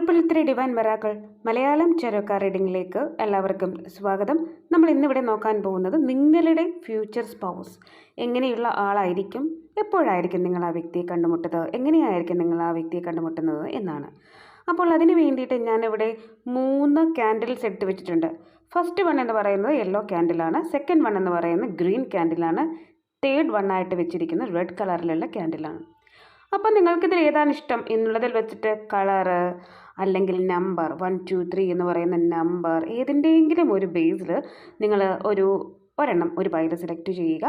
Triple three divine miracles Malayalam ചെറുക്ക റീഡിങ്ങിലേക്ക് എല്ലാവർക്കും സ്വാഗതം. നമ്മൾ ഇന്നിവിടെ നോക്കാൻ പോകുന്നത് നിങ്ങളുടെ ഫ്യൂച്ചർ സ്പൗസ്. എങ്ങനെയുള്ള ആളായിരിക്കും? എപ്പോഴായിരിക്കും നിങ്ങൾ ആ വ്യക്തിയെ കണ്ടുമുട്ടുന്നത്? എങ്ങനെയായിരിക്കും നിങ്ങൾ ആ വ്യക്തിയെ കണ്ടുമുട്ടുന്നത് എന്നാണ്. അപ്പോൾ അതിന് വേണ്ടിയിട്ട് ഞാനിവിടെ മൂന്ന് ക്യാൻഡിൽസ് എടുത്ത് വെച്ചിട്ടുണ്ട്. ഫസ്റ്റ് വൺ എന്ന് പറയുന്നത് യെല്ലോ ക്യാൻഡിലാണ് സെക്കൻഡ് വൺ എന്ന് പറയുന്നത് ഗ്രീൻ ക്യാൻഡിലാണ് തേർഡ് വൺ ആയിട്ട് വെച്ചിരിക്കുന്നത് റെഡ് കളറിലുള്ള ക്യാൻഡിലാണ് അപ്പം നിങ്ങൾക്കിതിൽ ഏതാണ് ഇഷ്ടം? എന്നുള്ളതിൽ വെച്ചിട്ട് കളറ് അല്ലെങ്കിൽ നമ്പർ വൺ ടു ത്രീ എന്ന് പറയുന്ന നമ്പർ ഏതിന്റെയെങ്കിലും ഒരു ബേസിൽ നിങ്ങൾ ഒരു ഒരെണ്ണം ഒരു പൈല സെലക്ട് ചെയ്യുക.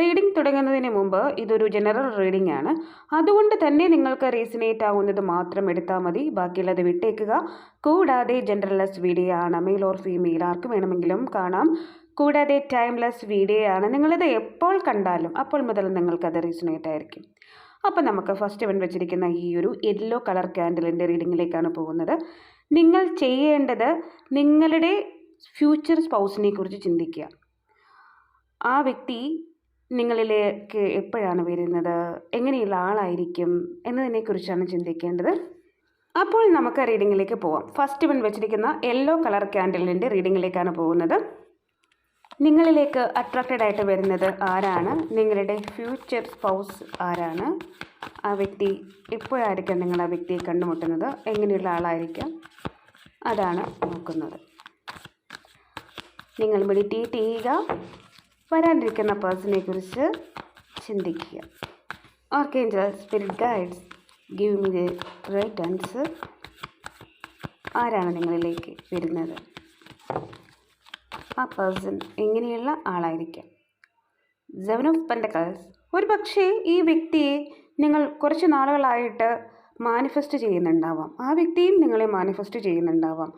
റീഡിംഗ് തുടങ്ങുന്നതിന് മുമ്പ് ഇതൊരു ജനറൽ റീഡിംഗ് ആണ്. അതുകൊണ്ട് തന്നെ നിങ്ങൾക്ക് റീസണേറ്റ് ആവുന്നത് മാത്രം എടുത്താൽ മതി. ബാക്കിയുള്ളത് വിട്ടേക്കുക. കൂടാതെ ജനറൽലെസ് വീഡിയോ ആണ്. മെയിൽ ഓർ ഫീമെയിൽ ആർക്ക് വേണമെങ്കിലും കാണാം. കൂടാതെ ടൈംലെസ് വീഡിയോ ആണ്. നിങ്ങളിത് എപ്പോൾ കണ്ടാലും അപ്പോൾ മുതൽ നിങ്ങൾക്കത് റീസണേറ്റ് ആയിരിക്കും. അപ്പോൾ നമുക്ക് ഫസ്റ്റ് ഇവൻ വെച്ചിരിക്കുന്ന ഈ ഒരു യെല്ലോ കളർ ക്യാൻഡിലിന്റെ റീഡിങ്ങിലേക്കാണ് പോകുന്നത്. നിങ്ങൾ ചെയ്യേണ്ടത് നിങ്ങളുടെ ഫ്യൂച്ചർ സ്പൗസിനെ കുറിച്ച് ചിന്തിക്കുക. ആ വ്യക്തി നിങ്ങളിലേക്ക് എപ്പോഴാണ് വരുന്നത്? എങ്ങനെയുള്ള ആളായിരിക്കും എന്നതിനെക്കുറിച്ചാണ് ചിന്തിക്കേണ്ടത്. അപ്പോൾ നമുക്ക് റീഡിങ്ങിലേക്ക് പോവാം. ഫസ്റ്റ് ഇവൻ വെച്ചിരിക്കുന്ന യെല്ലോ കളർ ക്യാൻഡിലിന്റെ റീഡിങ്ങിലേക്കാണ് പോകുന്നത്. നിങ്ങളിലേക്ക് അട്രാക്റ്റഡ് ആയിട്ട് വരുന്നത് ആരാണ്? നിങ്ങളുടെ ഫ്യൂച്ചർ സ്പൗസ് ആരാണ്? ആ വ്യക്തി എപ്പോഴായിരിക്കും നിങ്ങൾ ആ വ്യക്തിയെ കണ്ടുമുട്ടുന്നത്. എങ്ങനെയുള്ള ആളായിരിക്കാം? അതാണ് നോക്കുന്നത്. നിങ്ങൾ മെഡിറ്റേറ്റ് ചെയ്യുക. വരാനിരിക്കുന്ന പേഴ്സണെ കുറിച്ച് ചിന്തിക്കുക. Archangel spirit guides give me the right answer ആരാണ് നിങ്ങളിലേക്ക് വരുന്നത്? ആ പേഴ്സൺ എങ്ങനെയുള്ള ആളായിരിക്കാം? സെവൻ ഓഫ് പെൻഡക്കൾസ് ഒരു പക്ഷേ ഈ വ്യക്തിയെ നിങ്ങൾ കുറച്ച് നാളുകളായിട്ട് മാനിഫെസ്റ്റ് ചെയ്യുന്നുണ്ടാവാം. ആ വ്യക്തിയും നിങ്ങളെ മാനിഫെസ്റ്റ് ചെയ്യുന്നുണ്ടാവാം.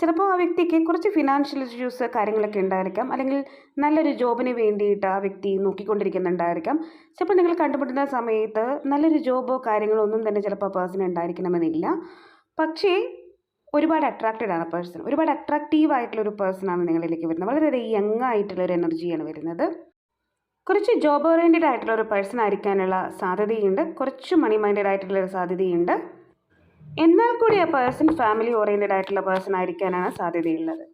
ചിലപ്പോൾ ആ വ്യക്തിക്ക് കുറച്ച് ഫിനാൻഷ്യൽ ഇഷ്യൂസ് കാര്യങ്ങളൊക്കെ ഉണ്ടായിരിക്കാം. അല്ലെങ്കിൽ നല്ലൊരു ജോബിന് വേണ്ടിയിട്ട് ആ വ്യക്തി നോക്കിക്കൊണ്ടിരിക്കുന്നുണ്ടായിരിക്കാം. ചിലപ്പോൾ നിങ്ങൾ കണ്ടുമുട്ടുന്ന സമയത്ത് നല്ലൊരു ജോബോ കാര്യങ്ങളോ ഒന്നും തന്നെ ചിലപ്പോൾ ആ പേഴ്സൺ ഉണ്ടായിരിക്കണമെന്നില്ല. പക്ഷേ ഒരുപാട് അട്രാക്റ്റഡ് ആണ് പേഴ്സൺ ഒരുപാട് അട്രാക്റ്റീവ് ആയിട്ടുള്ള ഒരു പേഴ്സൺ ആണ് നിങ്ങളിലേക്ക് വരുന്നത്. വളരെ യങ് ആയിട്ടുള്ള ഒരു എനർജിയാണ് വരുന്നത്. കുറച്ച് ജോബ് ഓറിയന്റഡ് ആയിട്ടുള്ള ഒരു പേഴ്സൺ ആയിരിക്കാനുള്ള സാധ്യതയുണ്ട്. കുറച്ച് മണി മൈൻഡഡ് ആയിട്ടുള്ള ഒരു സാധ്യതയുണ്ട്. എന്നാൽ കൂടി ആ പേഴ്സൺ ഫാമിലി ഓറിയന്റഡ് ആയിട്ടുള്ള പേഴ്സൺ ആയിരിക്കാനാണ് സാധ്യതയുള്ളത്.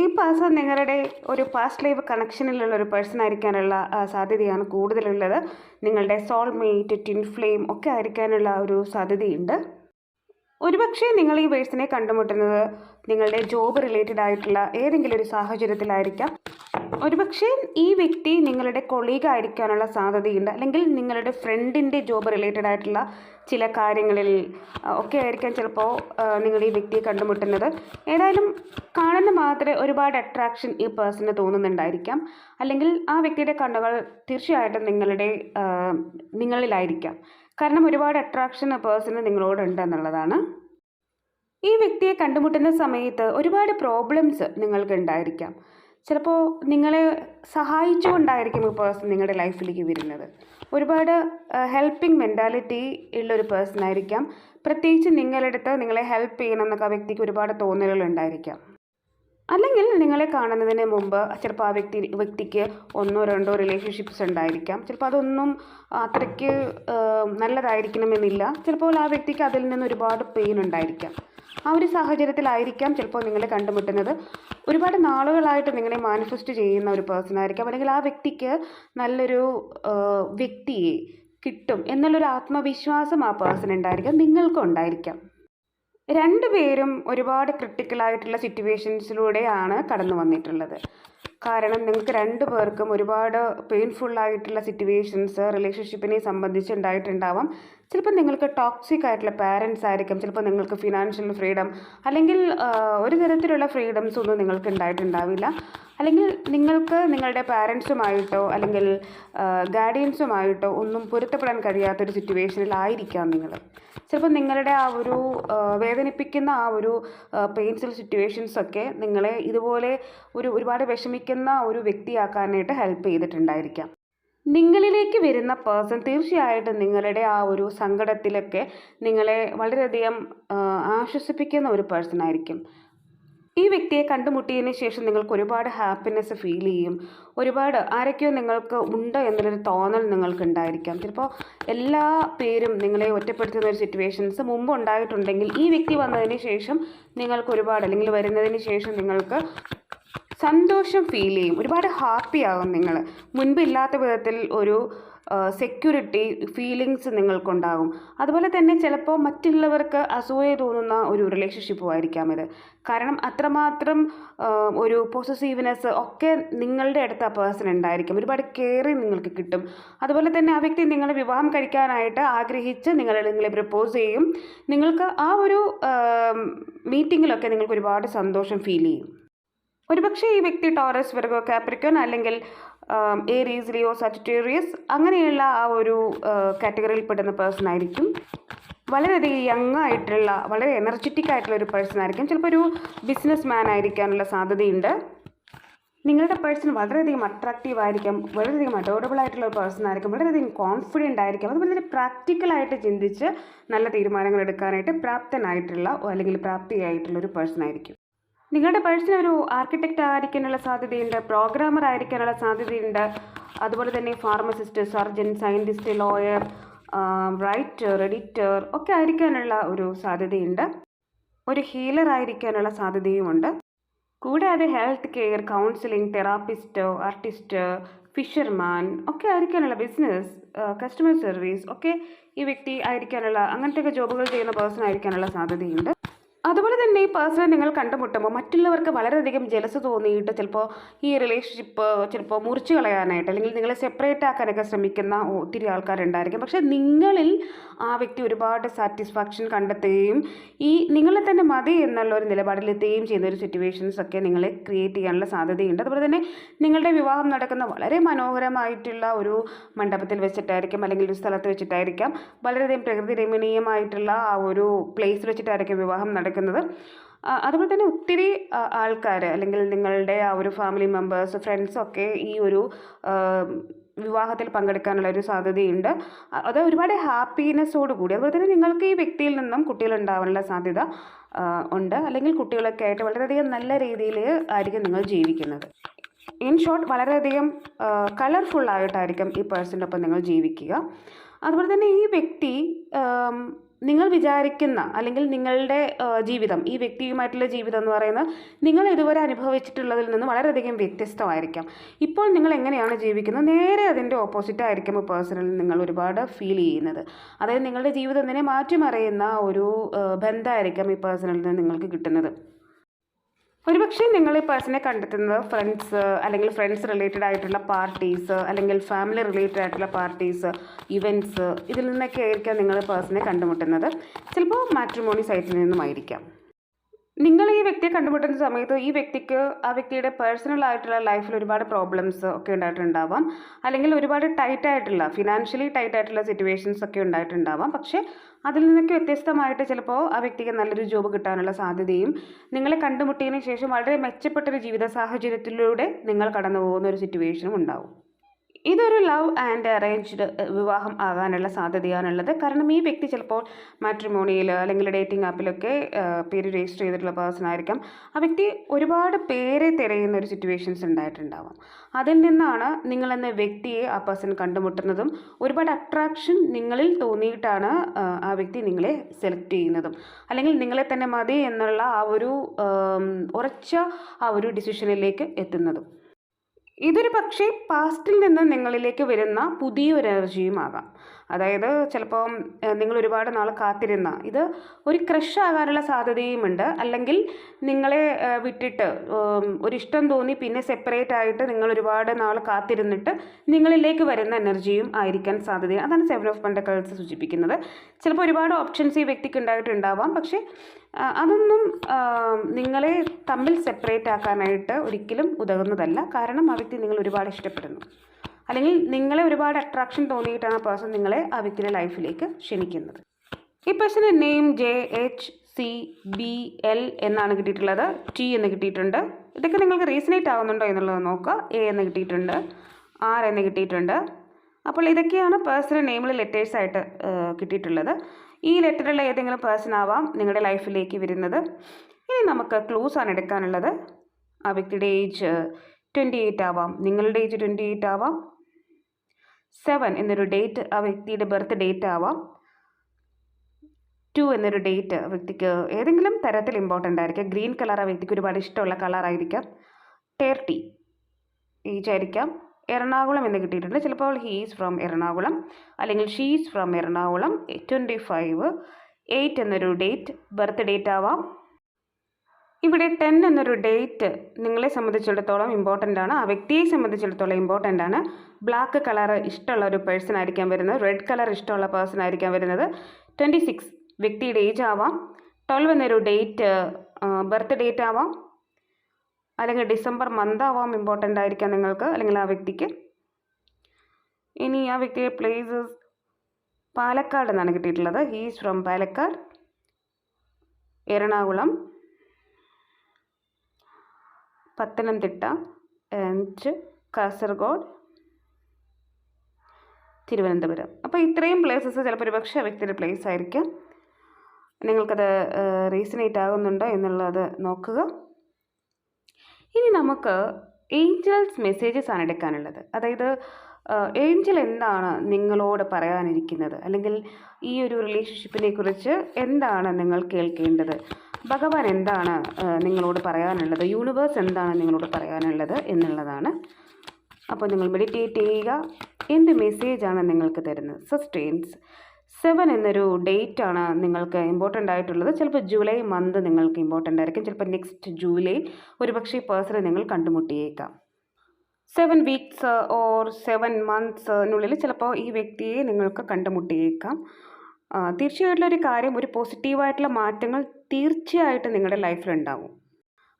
ഈ പേഴ്സൺ നിങ്ങളുടെ ഒരു പാസ്റ്റ് ലൈഫ് കണക്ഷനിലുള്ള ഒരു പേഴ്സൺ ആയിരിക്കാനുള്ള സാധ്യതയാണ് കൂടുതലുള്ളത്. നിങ്ങളുടെ സോൾമേറ്റ് ടിൻ ഫ്ലെയിം ഒക്കെ ആയിരിക്കാനുള്ള ഒരു സാധ്യതയുണ്ട്. ഒരുപക്ഷെ നിങ്ങൾ ഈ വേഴ്സിനെ കണ്ടുമുട്ടുന്നത് നിങ്ങളുടെ ജോബ് റിലേറ്റഡ് ആയിട്ടുള്ള ഏതെങ്കിലും ഒരു സാഹചര്യത്തിലായിരിക്കാം. ഒരുപക്ഷെ ഈ വ്യക്തി നിങ്ങളുടെ കൊളീഗ് ആയിരിക്കാനുള്ള സാധ്യതയുണ്ട്. അല്ലെങ്കിൽ നിങ്ങളുടെ ഫ്രണ്ടിന്റെ ജോബ് റിലേറ്റഡ് ആയിട്ടുള്ള ചില കാര്യങ്ങളിൽ ഒക്കെ ആയിരിക്കാം ചിലപ്പോൾ നിങ്ങൾ ഈ വ്യക്തിയെ കണ്ടുമുട്ടുന്നത്. ഏതായാലും കാണുന്ന മാത്രമേ ഒരുപാട് അട്രാക്ഷൻ ഈ പേഴ്സണിന് തോന്നുന്നുണ്ടായിരിക്കാം. അല്ലെങ്കിൽ ആ വ്യക്തിയുടെ കണ്ണുകൾ തീർച്ചയായിട്ടും നിങ്ങളുടെ നിങ്ങളിലായിരിക്കാം. കാരണം ഒരുപാട് അട്രാക്ഷൻ ആ പേഴ്സണ് നിങ്ങളോടുണ്ട് എന്നുള്ളതാണ് ഈ വ്യക്തിയെ കണ്ടുമുട്ടുന്ന സമയത്ത് ഒരുപാട് പ്രോബ്ലംസ് നിങ്ങൾക്ക് ഉണ്ടായിരിക്കാം ചിലപ്പോൾ നിങ്ങളെ സഹായിച്ചുകൊണ്ടായിരിക്കും ഈ പേഴ്സൺ നിങ്ങളുടെ ലൈഫിലേക്ക് വരുന്നത്. ഒരുപാട് ഹെൽപ്പിംഗ് മെന്റാലിറ്റി ഉള്ള ഒരു പേഴ്സൺ ആയിരിക്കാം. പ്രത്യേകിച്ച് നിങ്ങളെടുത്ത് നിങ്ങളെ ഹെൽപ്പ് ചെയ്യണം എന്നൊക്കെ ആ വ്യക്തിക്ക് ഒരുപാട് തോന്നലുകൾ ഉണ്ടായിരിക്കാം അല്ലെങ്കിൽ നിങ്ങളെ കാണുന്നതിന് മുമ്പ് ചിലപ്പോൾ ആ വ്യക്തി വ്യക്തിക്ക് ഒന്നോ രണ്ടോ റിലേഷൻഷിപ്സ് ഉണ്ടായിരിക്കാം. ചിലപ്പോൾ അതൊന്നും അത്രയ്ക്ക് നല്ലതായിരിക്കണമെന്നില്ല. ചിലപ്പോൾ ആ വ്യക്തിക്ക് അതിൽ നിന്ന് ഒരുപാട് പെയിൻ ഉണ്ടായിരിക്കാം. ആ ഒരു സാഹചര്യത്തിലായിരിക്കാം ചിലപ്പോൾ നിങ്ങളെ കണ്ടുമുട്ടുന്നത്. ഒരുപാട് നാളുകളായിട്ട് നിങ്ങളെ മാനിഫെസ്റ്റ് ചെയ്യുന്ന ഒരു പേഴ്സൺ ആയിരിക്കാം. അല്ലെങ്കിൽ ആ വ്യക്തിക്ക് നല്ലൊരു വ്യക്തിയെ കിട്ടും. എന്നുള്ളൊരു ആത്മവിശ്വാസം ആ പേഴ്സൺ ഉണ്ടായിരിക്കാം. നിങ്ങൾക്കും ഉണ്ടായിരിക്കാം. രണ്ടുപേരും ഒരുപാട് ക്രിട്ടിക്കലായിട്ടുള്ള സിറ്റുവേഷൻസിലൂടെയാണ് കടന്നു വന്നിട്ടുള്ളത്. കാരണം നിങ്ങൾക്ക് രണ്ടു പേർക്കും ഒരുപാട് പെയിൻഫുള്ളായിട്ടുള്ള സിറ്റുവേഷൻസ് റിലേഷൻഷിപ്പിനെ സംബന്ധിച്ച് ഉണ്ടായിട്ടുണ്ടാവാം. ചിലപ്പോൾ നിങ്ങൾക്ക് ടോക്സിക് ആയിട്ടുള്ള പാരൻസ് ആയിരിക്കും ചിലപ്പോൾ നിങ്ങൾക്ക് ഫിനാൻഷ്യൽ ഫ്രീഡം അല്ലെങ്കിൽ ഒരു തരത്തിലുള്ള ഫ്രീഡംസ് ഒന്നും നിങ്ങൾക്ക് ഉണ്ടായിട്ടുണ്ടാവില്ല. അല്ലെങ്കിൽ നിങ്ങൾക്ക് നിങ്ങളുടെ പാരൻസുമായിട്ടോ അല്ലെങ്കിൽ ഗാർഡിയൻസുമായിട്ടോ ഒന്നും പൊരുത്തപ്പെടാൻ കഴിയാത്തൊരു സിറ്റുവേഷനിലായിരിക്കാം നിങ്ങൾ. ചിലപ്പോൾ നിങ്ങളുടെ ആ ഒരു വേദനിപ്പിക്കുന്ന ആ ഒരു പെയിൻഫുൾ സിറ്റുവേഷൻസൊക്കെ നിങ്ങളെ ഇതുപോലെ ഒരു ഒരുപാട് വിഷമിക്കുന്ന ഒരു വ്യക്തിയാക്കാനായിട്ട് ഹെൽപ്പ് ചെയ്തിട്ടുണ്ടായിരിക്കാം. നിങ്ങളിലേക്ക് വരുന്ന പേഴ്സൺ തീർച്ചയായിട്ടും നിങ്ങളുടെ ആ ഒരു സങ്കടത്തിലൊക്കെ നിങ്ങളെ വളരെയധികം ആശ്വസിപ്പിക്കുന്ന ഒരു പേഴ്സൺ ആയിരിക്കും. ഈ വ്യക്തിയെ കണ്ടുമുട്ടിയതിന് ശേഷം നിങ്ങൾക്ക് ഒരുപാട് ഹാപ്പിനെസ് ഫീൽ ചെയ്യും. ഒരുപാട് ആരൊക്കെയോ നിങ്ങൾക്ക് ഉണ്ട് എന്നുള്ളൊരു തോന്നൽ നിങ്ങൾക്ക് ഉണ്ടായിരിക്കാം ചിലപ്പോൾ എല്ലാ പേരും നിങ്ങളെ ഒറ്റപ്പെടുത്തുന്ന ഒരു സിറ്റുവേഷൻസ് മുമ്പ് ഉണ്ടായിട്ടുണ്ടെങ്കിൽ ഈ വ്യക്തി വന്നതിന് ശേഷം നിങ്ങൾക്ക് ഒരുപാട് അല്ലെങ്കിൽ വരുന്നതിന് ശേഷം നിങ്ങൾക്ക് സന്തോഷം ഫീൽ ചെയ്യും. ഒരുപാട് ഹാപ്പി ആകും നിങ്ങൾ മുൻപില്ലാത്ത വിധത്തിൽ ഒരു സെക്യൂരിറ്റി ഫീലിങ്സ് നിങ്ങൾക്കുണ്ടാകും. അതുപോലെ തന്നെ ചിലപ്പോൾ മറ്റുള്ളവർക്ക് അസൂയ തോന്നുന്ന ഒരു റിലേഷൻഷിപ്പും ആയിരിക്കാം ഇത്. കാരണം അത്രമാത്രം ഒരു പൊസസീവ്നെസ് ഒക്കെ നിങ്ങളുടെ അടുത്ത് ആ പേഴ്സൺ ഉണ്ടായിരിക്കും. ഒരുപാട് കെയറിങ് നിങ്ങൾക്ക് കിട്ടും. അതുപോലെ തന്നെ ആ വ്യക്തി നിങ്ങളെ വിവാഹം കഴിക്കാനായിട്ട് ആഗ്രഹിച്ച് നിങ്ങൾ നിങ്ങളെ പ്രപ്പോസ് ചെയ്യും. നിങ്ങൾക്ക് ആ ഒരു മീറ്റിങ്ങിലൊക്കെ നിങ്ങൾക്ക് ഒരുപാട് സന്തോഷം ഫീൽ ചെയ്യും. ഒരുപക്ഷെ ഈ വ്യക്തി ടോറസ് വെർഗോ കാപ്രിക്കോൺ അല്ലെങ്കിൽ ഏരീസ് ലിയോ സജിറ്റേറിയസ് അങ്ങനെയുള്ള ആ ഒരു കാറ്റഗറിയിൽ പെടുന്ന പേഴ്സൺ ആയിരിക്കും. വളരെയധികം യങ് ആയിട്ടുള്ള വളരെ എനർജറ്റിക് ആയിട്ടുള്ള ഒരു പേഴ്സൺ ആയിരിക്കും. ചിലപ്പോൾ ഒരു ബിസിനസ് മാൻ ആയിരിക്കാനുള്ള സാധ്യതയുണ്ട്. നിങ്ങളുടെ പേഴ്സൺ വളരെയധികം അട്രാക്റ്റീവ് ആയിരിക്കും വളരെയധികം അഡോർഡബിൾ ആയിട്ടുള്ള ഒരു പേഴ്സൺ ആയിരിക്കും വളരെയധികം കോൺഫിഡന്റ് ആയിരിക്കും. അതുപോലെ തന്നെ പ്രാക്ടിക്കലായിട്ട് ചിന്തിച്ച് നല്ല തീരുമാനങ്ങൾ എടുക്കാനായിട്ട് പ്രാപ്തനായിട്ടുള്ള അല്ലെങ്കിൽ പ്രാപ്തിയായിട്ടുള്ള ഒരു പേഴ്സൺ ആയിരിക്കും. നിങ്ങളുടെ പേഴ്സൺ ഒരു ആർക്കിടെക്റ്റ് ആയിരിക്കാനുള്ള സാധ്യതയുണ്ട് പ്രോഗ്രാമർ ആയിരിക്കാനുള്ള സാധ്യതയുണ്ട്. അതുപോലെ തന്നെ pharmacist surgeon scientist lawyer writer editor ഒക്കെ ആയിരിക്കാനുള്ള ഒരു സാധ്യതയുണ്ട്. ഒരു ഹീലർ ആയിരിക്കാനുള്ള സാധ്യതയുമുണ്ട്. കൂടാതെ health care counselling therapist artist fisherman ഒക്കെ ആയിരിക്കാനുള്ള ബിസിനസ് കസ്റ്റമർ സർവീസ് ഒക്കെ ഈ വ്യക്തി ആയിരിക്കാനുള്ള അങ്ങനത്തെയൊക്കെ ജോബുകൾ ചെയ്യുന്ന പേഴ്സൺ ആയിരിക്കാനുള്ള സാധ്യതയുണ്ട്. അതുപോലെ തന്നെ ഈ പേഴ്സണെ നിങ്ങൾ കണ്ടുമുട്ടുമ്പോൾ മറ്റുള്ളവർക്ക് വളരെയധികം ജലസ് തോന്നിയിട്ട് ചിലപ്പോൾ ഈ റിലേഷൻഷിപ്പ് ചിലപ്പോൾ മുറിച്ച് കളയാനായിട്ട് അല്ലെങ്കിൽ നിങ്ങളെ സെപ്പറേറ്റ് ആക്കാനൊക്കെ ശ്രമിക്കുന്ന ഒത്തിരി ആൾക്കാരുണ്ടായിരിക്കും. പക്ഷേ നിങ്ങളിൽ ആ വ്യക്തി ഒരുപാട് സാറ്റിസ്ഫാക്ഷൻ കണ്ടെത്തുകയും ഈ നിങ്ങളെ തന്നെ മതി എന്നുള്ള ഒരു നിലപാടിലെത്തുകയും ചെയ്യുന്ന ഒരു സിറ്റുവേഷൻസ് ഒക്കെ നിങ്ങളെ ക്രിയേറ്റ് ചെയ്യാനുള്ള സാധ്യതയുണ്ട്. അതുപോലെ തന്നെ നിങ്ങളുടെ വിവാഹം നടക്കുന്ന വളരെ മനോഹരമായിട്ടുള്ള ഒരു മണ്ഡപത്തിൽ വെച്ചിട്ടായിരിക്കും അല്ലെങ്കിൽ ഒരു സ്ഥലത്ത് വെച്ചിട്ടായിരിക്കാം. വളരെയധികം പ്രകൃതി രമണീയമായിട്ടുള്ള ആ ഒരു പ്ലേസ് വെച്ചിട്ടായിരിക്കും വിവാഹം നടക്കുന്നത്. ആ, അതുപോലെ തന്നെ ഒത്തിരി ആൾക്കാർ അല്ലെങ്കിൽ നിങ്ങളുടെ ആ ഒരു ഫാമിലി മെമ്പേഴ്സ് ഫ്രണ്ട്സൊക്കെ ഈ ഒരു വിവാഹത്തിൽ പങ്കെടുക്കാനുള്ള ഒരു സാധ്യതയുണ്ട്. അത് ഒരുപാട് ഹാപ്പിനെസ്സോട് കൂടി. അതുപോലെ തന്നെ നിങ്ങൾക്ക് ഈ വ്യക്തിയിൽ നിന്നും കുട്ടികളുണ്ടാവാനുള്ള സാധ്യത ഉണ്ട്. അല്ലെങ്കിൽ കുട്ടികളൊക്കെ ആയിട്ട് വളരെയധികം നല്ല രീതിയിൽ ആയിരിക്കും നിങ്ങൾ ജീവിക്കുന്നത്. ഇൻ ഷോർട്ട് വളരെയധികം കളർഫുള്ളായിട്ടായിരിക്കും ഈ പേഴ്സന്റെ ഒപ്പം നിങ്ങൾ ജീവിക്കുക. അതുപോലെ തന്നെ ഈ വ്യക്തി നിങ്ങൾ വിചാരിക്കുന്ന അല്ലെങ്കിൽ നിങ്ങളുടെ ജീവിതം ഈ വ്യക്തിയുമായിട്ടുള്ള ജീവിതം എന്ന് പറയുന്നത് നിങ്ങൾ ഇതുവരെ അനുഭവിച്ചിട്ടുള്ളതിൽ നിന്ന് വളരെയധികം വ്യത്യസ്തമായിരിക്കാം. ഇപ്പോൾ നിങ്ങൾ എങ്ങനെയാണ് ജീവിക്കുന്നത്? നേരെ അതിന്റെ ഓപ്പോസിറ്റ് ആയിരിക്കും പേഴ്സണൽ നിങ്ങൾ ഒരുപാട് ഫീൽ ചെയ്യുന്നത്. അതായത് നിങ്ങളുടെ ജീവിതത്തിനെ മാറ്റിമറിയുന്ന ഒരു ബന്ധമായിരിക്കും ഈ പേഴ്സണലിൽ നിന്ന് നിങ്ങൾക്ക് കിട്ടുന്നത്. ഒരുപക്ഷെ നിങ്ങൾ ഈ പേഴ്സണെ കണ്ടെത്തുന്നത് ഫ്രണ്ട്സ് അല്ലെങ്കിൽ ഫ്രണ്ട്സ് റിലേറ്റഡ് ആയിട്ടുള്ള പാർട്ടീസ് അല്ലെങ്കിൽ ഫാമിലി റിലേറ്റഡ് ആയിട്ടുള്ള പാർട്ടീസ് ഇവന്റ്സ് ഇതിൽ നിന്നൊക്കെ ആയിരിക്കാം നിങ്ങൾ പേഴ്സണെ കണ്ടുമുട്ടുന്നത്. ചിലപ്പോൾ മാട്രിമോണി സൈറ്റിൽ നിന്നുമായിരിക്കാം. നിങ്ങൾ ഈ വ്യക്തിയെ കണ്ടുമുട്ടുന്ന സമയത്ത് ഈ വ്യക്തിക്ക് ആ വ്യക്തിയുടെ പേഴ്സണൽ ആയിട്ടുള്ള ലൈഫിൽ ഒരുപാട് പ്രോബ്ലംസ് ഒക്കെ ഉണ്ടായിട്ടുണ്ടാവാം. അല്ലെങ്കിൽ ഒരുപാട് ടൈറ്റ് ആയിട്ടുള്ള ഫിനാൻഷ്യലി ടൈറ്റ് ആയിട്ടുള്ള സിറ്റുവേഷൻസ് ഒക്കെ ഉണ്ടായിട്ടുണ്ടാവാം. പക്ഷേ അതിൽ നിന്നൊക്കെ വ്യത്യസ്തമായിട്ട് ചിലപ്പോൾ ആ വ്യക്തിക്ക് നല്ലൊരു ജോബ് കിട്ടാനുള്ള സാധ്യതയും നിങ്ങളെ കണ്ടുമുട്ടിയതിന് ശേഷം വളരെ മെച്ചപ്പെട്ടൊരു ജീവിത സാഹചര്യത്തിലൂടെ നിങ്ങൾ കടന്നു പോകുന്ന ഒരു സിറ്റുവേഷനും ഉണ്ടാവും. ഇതൊരു ലവ് ആൻഡ് അറേഞ്ച്ഡ് വിവാഹം ആകാനുള്ള സാധ്യതയാണുള്ളത്. കാരണം ഈ വ്യക്തി ചിലപ്പോൾ മാട്രിമോണിയിൽ അല്ലെങ്കിൽ ഡേറ്റിംഗ് ആപ്പിലൊക്കെ പേര് രജിസ്റ്റർ ചെയ്തിട്ടുള്ള പേഴ്സൺ ആയിരിക്കാം. ആ വ്യക്തി ഒരുപാട് പേരെ തിരയുന്ന ഒരു സിറ്റുവേഷൻസ് ഉണ്ടായിട്ടുണ്ടാവും. അതിൽ നിന്നാണ് നിങ്ങളെന്ന വ്യക്തിയെ ആ പേഴ്സൺ കണ്ടുമുട്ടുന്നതും ഒരുപാട് അട്രാക്ഷൻ നിങ്ങളിൽ തോന്നിയിട്ടാണ് ആ, വ്യക്തി നിങ്ങളെ സെലക്ട് ചെയ്യുന്നതും. അല്ലെങ്കിൽ നിങ്ങളെ തന്നെ മതി എന്നുള്ള ആ ഒരു ഉറച്ച ആ ഒരു ഡിസിഷനിലേക്ക് എത്തുന്നതും. ഇതൊരു പക്ഷേ പാസ്റ്റിൽ നിന്ന് നിങ്ങളിലേക്ക് വരുന്ന പുതിയൊരു എനർജിയും ആകാം അതായത് ചിലപ്പം നിങ്ങൾ ഒരുപാട് നാൾ കാത്തിരുന്ന ഇത് ഒരു ക്രഷ് ആകാനുള്ള സാധ്യതയുമുണ്ട്. അല്ലെങ്കിൽ നിങ്ങളെ വിട്ടിട്ട് ഒരിഷ്ടം തോന്നി പിന്നെ സെപ്പറേറ്റ് ആയിട്ട് നിങ്ങൾ ഒരുപാട് നാൾ കാത്തിരുന്നിട്ട് നിങ്ങളിലേക്ക് വരുന്ന എനർജിയും ആയിരിക്കാൻ സാധ്യത അതാണ് സെവൻ ഓഫ് പെൻഡക്കിൾസ് സൂചിപ്പിക്കുന്നത്. ചിലപ്പോൾ ഒരുപാട് ഓപ്ഷൻസ് ഈ വ്യക്തിക്ക് ഉണ്ടായിട്ടുണ്ടാവാം. പക്ഷേ അതൊന്നും നിങ്ങളെ തമ്മിൽ സെപ്പറേറ്റ് ആക്കാനായിട്ട് ഒരിക്കലും ഉതകുന്നതല്ല. കാരണം ആ വ്യക്തി നിങ്ങൾ ഒരുപാട് ഇഷ്ടപ്പെടുന്നു. അല്ലെങ്കിൽ നിങ്ങളെ ഒരുപാട് അട്രാക്ഷൻ തോന്നിയിട്ടാണ് ആ പേഴ്സൺ നിങ്ങളെ ആ വ്യക്തിയുടെ ലൈഫിലേക്ക് ക്ഷണിക്കുന്നത്. ഈ പേഴ്സന്റെ name J H C B L എന്നാണ് കിട്ടിയിട്ടുള്ളത്. ടി എന്ന് കിട്ടിയിട്ടുണ്ട്. ഇതൊക്കെ നിങ്ങൾക്ക് റീസണേറ്റ് ആവുന്നുണ്ടോ എന്നുള്ളത് നോക്കുക. എ എന്ന് കിട്ടിയിട്ടുണ്ട്. ആർ എന്ന് കിട്ടിയിട്ടുണ്ട്. അപ്പോൾ ഇതൊക്കെയാണ് പേഴ്സണൽ നെയിമിൽ ലെറ്റേഴ്സായിട്ട് കിട്ടിയിട്ടുള്ളത്. ഈ ലെറ്ററുള്ള ഏതെങ്കിലും പേഴ്സൺ ആവാം നിങ്ങളുടെ ലൈഫിലേക്ക് വരുന്നത്. ഇനി നമുക്ക് ക്ലൂസ് ആണ് എടുക്കാനുള്ളത്. ആ വ്യക്തിയുടെ ഏജ് ട്വന്റി എയ്റ്റ് ആവാം. നിങ്ങളുടെ ഏജ് ട്വന്റി എയ്റ്റ് ആവാം. സെവൻ എന്നൊരു ഡേറ്റ് ആ വ്യക്തിയുടെ ബർത്ത് ഡേറ്റ് ആവാം. ടു എന്നൊരു ഡേറ്റ് വ്യക്തിക്ക് ഏതെങ്കിലും തരത്തിൽ ഇമ്പോർട്ടന്റ് ആയിരിക്കാം. ഗ്രീൻ കളർ ആ വ്യക്തിക്ക് ഒരുപാട് ഇഷ്ടമുള്ള കളറായിരിക്കാം തേർട്ടി ഏജ് ആയിരിക്കാം. എറണാകുളം എന്ന് കിട്ടിയിട്ടുണ്ട്. ചിലപ്പോൾ ഹീസ് ഫ്രം എറണാകുളം. അല്ലെങ്കിൽ she's from Ernakulam. Twenty five eight എന്നൊരു ഡേറ്റ് ബർത്ത് ഡേറ്റ് ആവാം. ഇവിടെ ടെൻ എന്നൊരു ഡേറ്റ് നിങ്ങളെ സംബന്ധിച്ചിടത്തോളം ഇമ്പോർട്ടന്റ് ആണ്. ആ വ്യക്തിയെ സംബന്ധിച്ചിടത്തോളം ഇമ്പോർട്ടന്റ് ആണ്. ബ്ലാക്ക് കളർ ഇഷ്ടമുള്ള ഒരു പേഴ്സൺ ആയിരിക്കാൻ വരുന്നത്. റെഡ് കളർ ഇഷ്ടമുള്ള പേഴ്സൺ ആയിരിക്കാൻ വരുന്നത്. ട്വന്റി സിക്സ് വ്യക്തിയുടെ ഏജ് ആവാം. ട്വൽവ് എന്നൊരു ഡേറ്റ് ബർത്ത് ഡേറ്റ് ആവാം. അല്ലെങ്കിൽ ഡിസംബർ മന്ത് ആവാം ഇമ്പോർട്ടന്റ് ആയിരിക്കാം നിങ്ങൾക്ക് അല്ലെങ്കിൽ ആ വ്യക്തിക്ക്. ഇനി ആ വ്യക്തിയുടെ പ്ലേസസ് പാലക്കാട് എന്നാണ് കിട്ടിയിട്ടുള്ളത്. He's from Palakkad Ernakulam. Pathanamthitta and Kasaragod Thiruvananthapuram. അപ്പോൾ ഇത്രയും പ്ലേസസ് ചിലപ്പോൾ ഒരു പക്ഷേ വ്യക്തിയുടെ പ്ലേസ് ആയിരിക്കാം. നിങ്ങൾക്കത് റീസണേറ്റ് ആകുന്നുണ്ടോ എന്നുള്ളത് നോക്കുക. ഇനി നമുക്ക് ഏഞ്ചൽസ് മെസ്സേജസ് ആണ് എടുക്കാനുള്ളത്. അതായത് ഏഞ്ചൽ എന്താണ് നിങ്ങളോട് പറയാനിരിക്കുന്നത്? അല്ലെങ്കിൽ ഈ ഒരു റിലേഷൻഷിപ്പിനെ കുറിച്ച് എന്താണ് നിങ്ങൾ കേൾക്കേണ്ടത്? ഭഗവാൻ എന്താണ് നിങ്ങളോട് പറയാനുള്ളത്? യൂണിവേഴ്സ് എന്താണ് നിങ്ങളോട് പറയാനുള്ളത് എന്നുള്ളതാണ്. അപ്പോൾ നിങ്ങൾ മെഡിറ്റേറ്റ് ചെയ്യുക. എന്ത് മെസ്സേജാണ് നിങ്ങൾക്ക് തരുന്നത്. സസ്റ്റെയിൻസ് സെവൻ എന്നൊരു ഡേറ്റ് ആണ് നിങ്ങൾക്ക് ഇമ്പോർട്ടന്റ് ആയിട്ടുള്ളത്. ചിലപ്പോൾ ജൂലൈ മന്ത് നിങ്ങൾക്ക് ഇമ്പോർട്ടന്റ് ആയിരിക്കും. ചിലപ്പോൾ നെക്സ്റ്റ് ജൂലൈ ഒരുപക്ഷെ പേഴ്സണെ നിങ്ങൾ കണ്ടുമുട്ടിയേക്കാം. സെവൻ വീക്സ് ഓർ സെവൻ മന്ത്സിനുള്ളിൽ ചിലപ്പോൾ ഈ വ്യക്തിയെ നിങ്ങൾക്ക് കണ്ടുമുട്ടിയേക്കാം. തീർച്ചയായിട്ടുള്ള ഒരു കാര്യം ഒരു പോസിറ്റീവായിട്ടുള്ള മാറ്റങ്ങൾ തീർച്ചയായിട്ടും നിങ്ങളുടെ ലൈഫിലുണ്ടാവും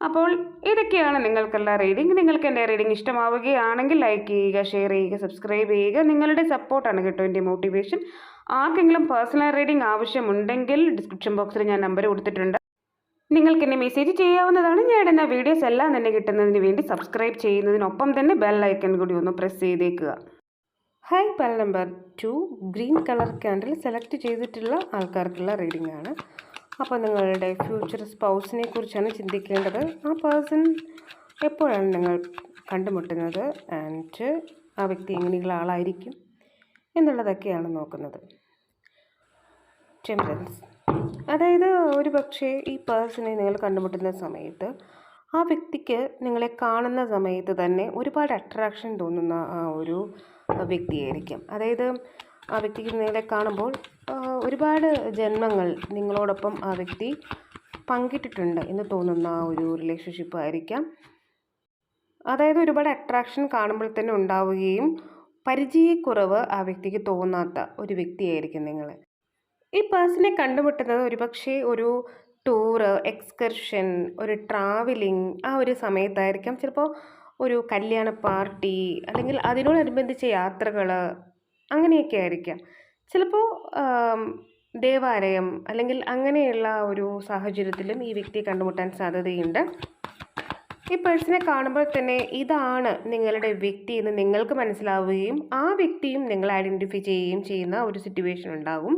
അപ്പോൾ ഇതൊക്കെയാണ് നിങ്ങൾക്കുള്ള റീഡിംഗ് നിങ്ങൾക്ക് എന്റെ റീഡിംഗ് ഇഷ്ടമാവുകയാണെങ്കിൽ ലൈക്ക് ചെയ്യുക ഷെയർ ചെയ്യുക സബ്സ്ക്രൈബ് ചെയ്യുക. നിങ്ങളുടെ സപ്പോർട്ടാണ് കേട്ടോ എന്റെ മോട്ടിവേഷൻ ആർക്കെങ്കിലും പേഴ്സണൽ റീഡിംഗ് ആവശ്യമുണ്ടെങ്കിൽ ഡിസ്ക്രിപ്ഷൻ ബോക്സിൽ ഞാൻ നമ്പർ കൊടുത്തിട്ടുണ്ട്. നിങ്ങൾക്ക് എന്നെ മെസ്സേജ് ചെയ്യാവുന്നതാണ്. ഞാൻ ഇടുന്ന വീഡിയോസ് എല്ലാം തന്നെ കിട്ടുന്നതിന് വേണ്ടി സബ്സ്ക്രൈബ് ചെയ്യുന്നതിനൊപ്പം തന്നെ ബെൽ ഐക്കൺ കൂടി ഒന്ന് പ്രസ് ചെയ്തേക്കുക. Hi pile number two green colour candle select ചെയ്തിട്ടുള്ള ആൾക്കാർക്കുള്ള റീഡിംഗ് ആണ്. അപ്പോൾ നിങ്ങളുടെ ഫ്യൂച്ചർ സ്പൗസിനെ കുറിച്ചാണ് ചിന്തിക്കേണ്ടത്. ആ പേഴ്സൺ എപ്പോഴാണ് നിങ്ങൾ കണ്ടുമുട്ടുന്നത്? ആൻഡ് ആ വ്യക്തി എങ്ങനെയുള്ള ആളായിരിക്കും? എന്നുള്ളതൊക്കെയാണ് നോക്കുന്നത്. ടെമ്പറൻസ് അതായത് ഒരു പക്ഷേ ഈ പേഴ്സണെ നിങ്ങൾ കണ്ടുമുട്ടുന്ന സമയത്ത് ആ വ്യക്തിക്ക് നിങ്ങളെ കാണുന്ന സമയത്ത് തന്നെ ഒരുപാട് അട്രാക്ഷൻ തോന്നുന്ന ഒരു വ്യക്തിയായിരിക്കും. അതായത് ആ വ്യക്തിക്ക് നേരെ കാണുമ്പോൾ ഒരുപാട് ജന്മങ്ങൾ നിങ്ങളോടൊപ്പം ആ വ്യക്തി പങ്കിട്ടിട്ടുണ്ട് എന്ന് തോന്നുന്ന ആ ഒരു റിലേഷൻഷിപ്പ് ആയിരിക്കാം. അതായത് ഒരുപാട് അട്രാക്ഷൻ കാണുമ്പോൾ തന്നെ ഉണ്ടാവുകയും പരിചയക്കുറവ് ആ വ്യക്തിക്ക് തോന്നാത്ത ഒരു വ്യക്തിയായിരിക്കും നിങ്ങൾ ഈ പേഴ്സണെ കണ്ടുമുട്ടുന്നത് ഒരുപക്ഷെ ഒരു ടൂറ് എക്സ്കർഷൻ ഒരു ട്രാവലിംഗ് ആ ഒരു സമയത്തായിരിക്കാം. ചിലപ്പോൾ ഒരു കല്യാണ പാർട്ടി അല്ലെങ്കിൽ അതിനോടനുബന്ധിച്ച യാത്രകൾ അങ്ങനെയൊക്കെ ആയിരിക്കാം. ചിലപ്പോൾ ദേവാലയം അല്ലെങ്കിൽ അങ്ങനെയുള്ള ഒരു സാഹചര്യത്തിലും ഈ വ്യക്തിയെ കണ്ടുമുട്ടാൻ സാധ്യതയുണ്ട്. ഈ പേഴ്സണെ കാണുമ്പോൾ തന്നെ ഇതാണ് നിങ്ങളുടെ വ്യക്തി എന്ന് നിങ്ങൾക്ക് മനസ്സിലാവുകയും ആ വ്യക്തിയും നിങ്ങൾ ഐഡന്റിഫൈ ചെയ്യുകയും ചെയ്യുന്ന ഒരു സിറ്റുവേഷൻ ഉണ്ടാകും.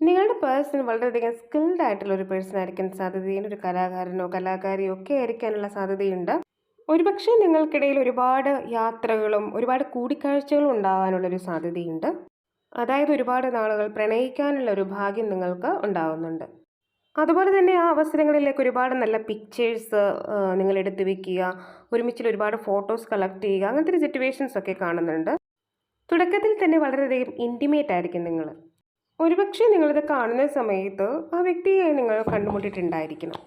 നിങ്ങളുടെ പേഴ്സൺ വളരെയധികം സ്കിൽഡ് ആയിട്ടുള്ള ഒരു പേഴ്സൺ ആയിരിക്കാൻ സാധ്യതയുണ്ട്. ഒരു കലാകാരനോ കലാകാരിയോ ഒക്കെ ആയിരിക്കാനുള്ള സാധ്യതയുണ്ട്. ഒരുപക്ഷെ നിങ്ങൾക്കിടയിൽ ഒരുപാട് യാത്രകളും ഒരുപാട് കൂടിക്കാഴ്ചകളും ഉണ്ടാകാനുള്ളൊരു സാധ്യതയുണ്ട്. അതായത് ഒരുപാട് നാളുകൾ പ്രണയിക്കാനുള്ള ഒരു ഭാഗ്യം നിങ്ങൾക്ക് ഉണ്ടാകുന്നുണ്ട് അതുപോലെ തന്നെ ആ അവസരങ്ങളിലേക്ക് ഒരുപാട് നല്ല പിക്ചേഴ്സ് നിങ്ങൾ എടുത്തു വെക്കുക ഒരുമിച്ചിൽ ഒരുപാട് ഫോട്ടോസ് കളക്ട് ചെയ്യുക അങ്ങനത്തെ ഒരു സിറ്റുവേഷൻസ് ഒക്കെ കാണുന്നുണ്ട്. തുടക്കത്തിൽ തന്നെ വളരെയധികം ഇന്റിമേറ്റ് ആയിരിക്കും നിങ്ങൾ ഒരുപക്ഷെ നിങ്ങളിത് കാണുന്ന സമയത്ത് ആ വ്യക്തിയെ നിങ്ങൾ കണ്ടുമുട്ടിയിട്ടുണ്ടായിരിക്കണം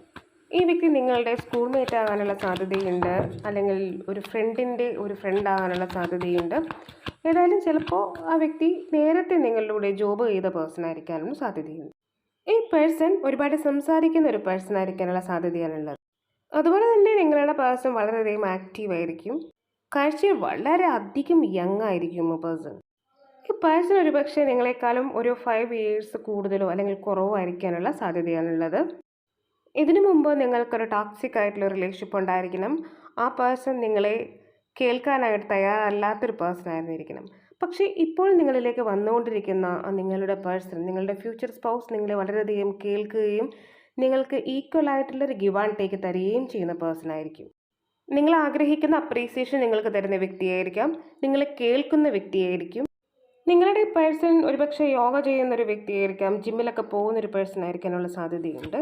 ഈ വ്യക്തി നിങ്ങളുടെ സ്കൂൾമേറ്റ് ആകാനുള്ള സാധ്യതയുണ്ട് അല്ലെങ്കിൽ ഒരു ഫ്രണ്ടിന്റെ ഒരു ഫ്രണ്ട് ആകാനുള്ള സാധ്യതയുണ്ട്. ഏതായാലും ചിലപ്പോൾ ആ വ്യക്തി നേരത്തെ നിങ്ങളിലൂടെ ജോബ് ചെയ്ത പേഴ്സൺ ആയിരിക്കാനും സാധ്യതയുണ്ട്. ഈ പേഴ്സൺ ഒരുപാട് സംസാരിക്കുന്ന ഒരു പേഴ്സൺ ആയിരിക്കാനുള്ള സാധ്യതയാണുള്ളത് അതുപോലെ തന്നെ നിങ്ങളുടെ പേഴ്സൺ വളരെയധികം ആക്റ്റീവ് ആയിരിക്കും. കാഴ്ചയിൽ വളരെ അധികം യങ് ആയിരിക്കും പേഴ്സൺ ഈ പേഴ്സൺ ഒരുപക്ഷെ നിങ്ങളെക്കാളും ഒരു ഫൈവ് ഇയേഴ്സ് കൂടുതലോ അല്ലെങ്കിൽ കുറവോ ആയിരിക്കാനുള്ള സാധ്യതയാണുള്ളത് ഇതിനു മുമ്പ് നിങ്ങൾക്കൊരു ടോക്സിക് ആയിട്ടുള്ള റിലേഷൻഷിപ്പ് ഉണ്ടായിരിക്കണം. ആ പേഴ്സൺ നിങ്ങളെ കേൾക്കാനായിട്ട് തയ്യാറല്ലാത്തൊരു പേഴ്സൺ ആയിരുന്നിരിക്കണം. പക്ഷേ ഇപ്പോൾ നിങ്ങളിലേക്ക് വന്നുകൊണ്ടിരിക്കുന്ന നിങ്ങളുടെ പേഴ്സൺ നിങ്ങളുടെ ഫ്യൂച്ചർ സ്പൗസ് നിങ്ങളെ വളരെയധികം കേൾക്കുകയും നിങ്ങൾക്ക് ഈക്വൽ ആയിട്ടുള്ളൊരു ഗിവ് ആൻഡ് ടേക്ക് തരികയും ചെയ്യുന്ന പേഴ്സൺ ആയിരിക്കും. നിങ്ങൾ ആഗ്രഹിക്കുന്ന അപ്രീസിയേഷൻ നിങ്ങൾക്ക് തരുന്ന വ്യക്തിയായിരിക്കാം. നിങ്ങളെ കേൾക്കുന്ന വ്യക്തിയായിരിക്കും. നിങ്ങളുടെ പേഴ്സൺ ഒരുപക്ഷെ യോഗ ചെയ്യുന്ന ഒരു വ്യക്തിയായിരിക്കാം. ജിമ്മിലൊക്കെ പോകുന്ന ഒരു പേഴ്സൺ ആയിരിക്കാനുള്ള സാധ്യതയുണ്ട്.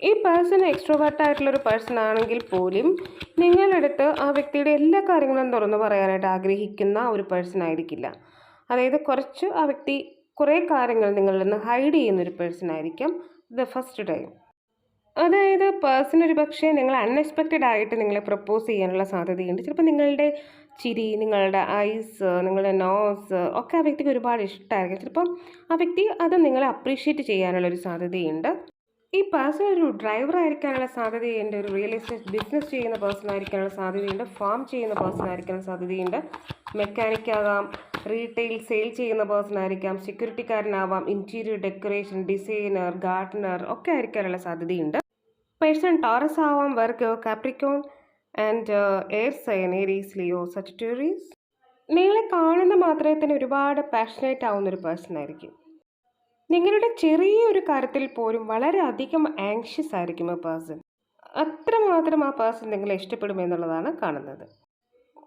ഈ പേഴ്സൺ എക്സ്ട്രോവേർട്ട് ആയിട്ടുള്ള ഒരു പേഴ്സൺ ആണെങ്കിൽ പോലും നിങ്ങളടുത്ത് ആ വ്യക്തിയുടെ എല്ലാ കാര്യങ്ങളും തുറന്നു പറയാനായിട്ട് ആഗ്രഹിക്കുന്ന ഒരു പേഴ്സൺ ആയിരിക്കില്ല. അതായത് കുറച്ച് ആ വ്യക്തി കുറേ കാര്യങ്ങൾ നിങ്ങളിൽ നിന്ന് ഹൈഡ് ചെയ്യുന്ന ഒരു പേഴ്സൺ ആയിരിക്കും ദ ഫസ്റ്റ് ടൈം അതായത് പേഴ്സൺ ഒരു പക്ഷേ നിങ്ങൾ അൺഎക്സ്പെക്റ്റഡ് ആയിട്ട് നിങ്ങളെ പ്രപ്പോസ് ചെയ്യാനുള്ള സാധ്യതയുണ്ട്. ചിലപ്പോൾ നിങ്ങളുടെ ചിരി നിങ്ങളുടെ ഐസ് നിങ്ങളുടെ നോസ് ഒക്കെ ആ വ്യക്തിക്ക് ഒരുപാട് ഇഷ്ടമായിരിക്കും. ചിലപ്പം ആ വ്യക്തി അത് നിങ്ങളെ അപ്രീഷിയേറ്റ് ചെയ്യാനുള്ള ഒരു സാധ്യതയുണ്ട്. ഈ പേഴ്സൺ ഒരു ഡ്രൈവർ ആയിരിക്കാനുള്ള സാധ്യതയുണ്ട് ഒരു റിയൽ എസ്റ്റേറ്റ് ബിസിനസ് ചെയ്യുന്ന പേഴ്സൺ ആയിരിക്കാനുള്ള സാധ്യതയുണ്ട് ഫാം ചെയ്യുന്ന പേഴ്സൺ ആയിരിക്കാനുള്ള സാധ്യതയുണ്ട് മെക്കാനിക് ആകാം റീറ്റെയിൽ സെയിൽ ചെയ്യുന്ന പേഴ്സൺ ആയിരിക്കാം സെക്യൂരിറ്റിക്കാരനാവാം ഇന്റീരിയർ ഡെക്കറേഷൻ ഡിസൈനർ ഗാർഡനർ ഒക്കെ ആയിരിക്കാനുള്ള സാധ്യതയുണ്ട്. പേഴ്സൺ ടോറസ് ആവാം Virgo Capricorn and air sign Aries Leo Sagittarius നിങ്ങളെ കാണുന്ന മാത്രമേ തന്നെ ഒരുപാട് പാഷനേറ്റ് ആവുന്ന ഒരു പേഴ്സൺ ആയിരിക്കും. നിങ്ങളുടെ ചെറിയ ഒരു കാര്യത്തിൽ പോലും വളരെയധികം ആങ്ഷ്യസ് ആയിരിക്കും ആ പേഴ്സൺ അത്രമാത്രം ആ പേഴ്സൺ നിങ്ങളെ ഇഷ്ടപ്പെടുമെന്നുള്ളതാണ് കാണുന്നത്.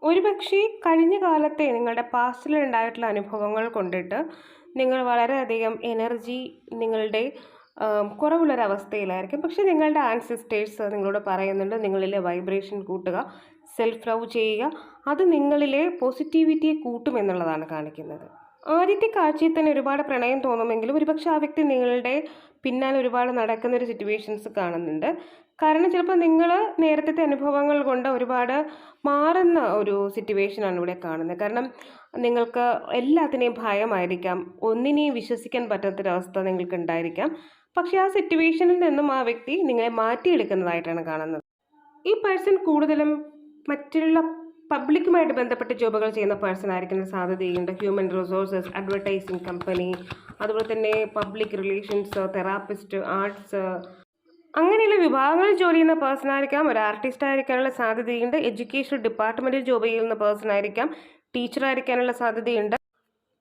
ഒരുപക്ഷെ കഴിഞ്ഞ കാലത്തെ നിങ്ങളുടെ പാസ്റ്റിൽ ഉണ്ടായിട്ടുള്ള അനുഭവങ്ങൾ കൊണ്ടിട്ട് നിങ്ങൾ വളരെയധികം എനർജി നിങ്ങളുടെ കുറവുള്ളൊരവസ്ഥയിലായിരിക്കും പക്ഷേ നിങ്ങളുടെ ആൻസിസ്റ്റേഴ്സ് നിങ്ങളോട് പറയുന്നുണ്ട് നിങ്ങളിലെ വൈബ്രേഷൻ കൂട്ടുക സെൽഫ് ലവ് ചെയ്യുക അത് നിങ്ങളിലെ പോസിറ്റിവിറ്റിയെ കൂട്ടുമെന്നുള്ളതാണ് കാണിക്കുന്നത്. ആദ്യത്തെ കാഴ്ചയിൽ തന്നെ ഒരുപാട് പ്രണയം തോന്നുമെങ്കിലും ഒരുപക്ഷെ ആ വ്യക്തി നിങ്ങളുടെ പിന്നാലെ ഒരുപാട് നടക്കുന്ന ഒരു സിറ്റുവേഷൻസ് കാണുന്നുണ്ട്. കാരണം ചിലപ്പോൾ നിങ്ങൾ നേരത്തെ അനുഭവങ്ങൾ കൊണ്ട് ഒരുപാട് മാറുന്ന ഒരു സിറ്റുവേഷനാണ് ഇവിടെ കാണുന്നത്. കാരണം നിങ്ങൾക്ക് എല്ലാത്തിനെയും ഭയമായിരിക്കാം. ഒന്നിനെയും വിശ്വസിക്കാൻ പറ്റാത്തൊരവസ്ഥ നിങ്ങൾക്ക് ഉണ്ടായിരിക്കാം. പക്ഷേ ആ സിറ്റുവേഷനിൽ നിന്നും ആ വ്യക്തി നിങ്ങളെ മാറ്റിയെടുക്കുന്നതായിട്ടാണ് കാണുന്നത്. ഈ പേഴ്സൺ കൂടുതലും മറ്റുള്ള പബ്ലിക്കുമായിട്ട് ബന്ധപ്പെട്ട് ജോബുകൾ ചെയ്യുന്ന പേഴ്സൺ ആയിരിക്കുന്ന സാധ്യതയുണ്ട്. ഹ്യൂമൻ റിസോഴ്സസ് അഡ്വർടൈസിങ് കമ്പനി അതുപോലെ തന്നെ പബ്ലിക് റിലേഷൻസ് തെറാപ്പിസ്റ്റ് ആർട്സ്. അങ്ങനെയുള്ള വിഭാഗങ്ങളിൽ ജോലി ചെയ്യുന്ന പേഴ്സൺ ആയിരിക്കാം ഒരു ആർട്ടിസ്റ്റ് ആയിരിക്കാനുള്ള സാധ്യതയുണ്ട്. എഡ്യൂക്കേഷൻ ഡിപ്പാർട്ട്മെന്റിൽ ജോബ് ചെയ്യുന്ന പേഴ്സൺ ആയിരിക്കാം ടീച്ചർ ആയിരിക്കാനുള്ള സാധ്യതയുണ്ട്.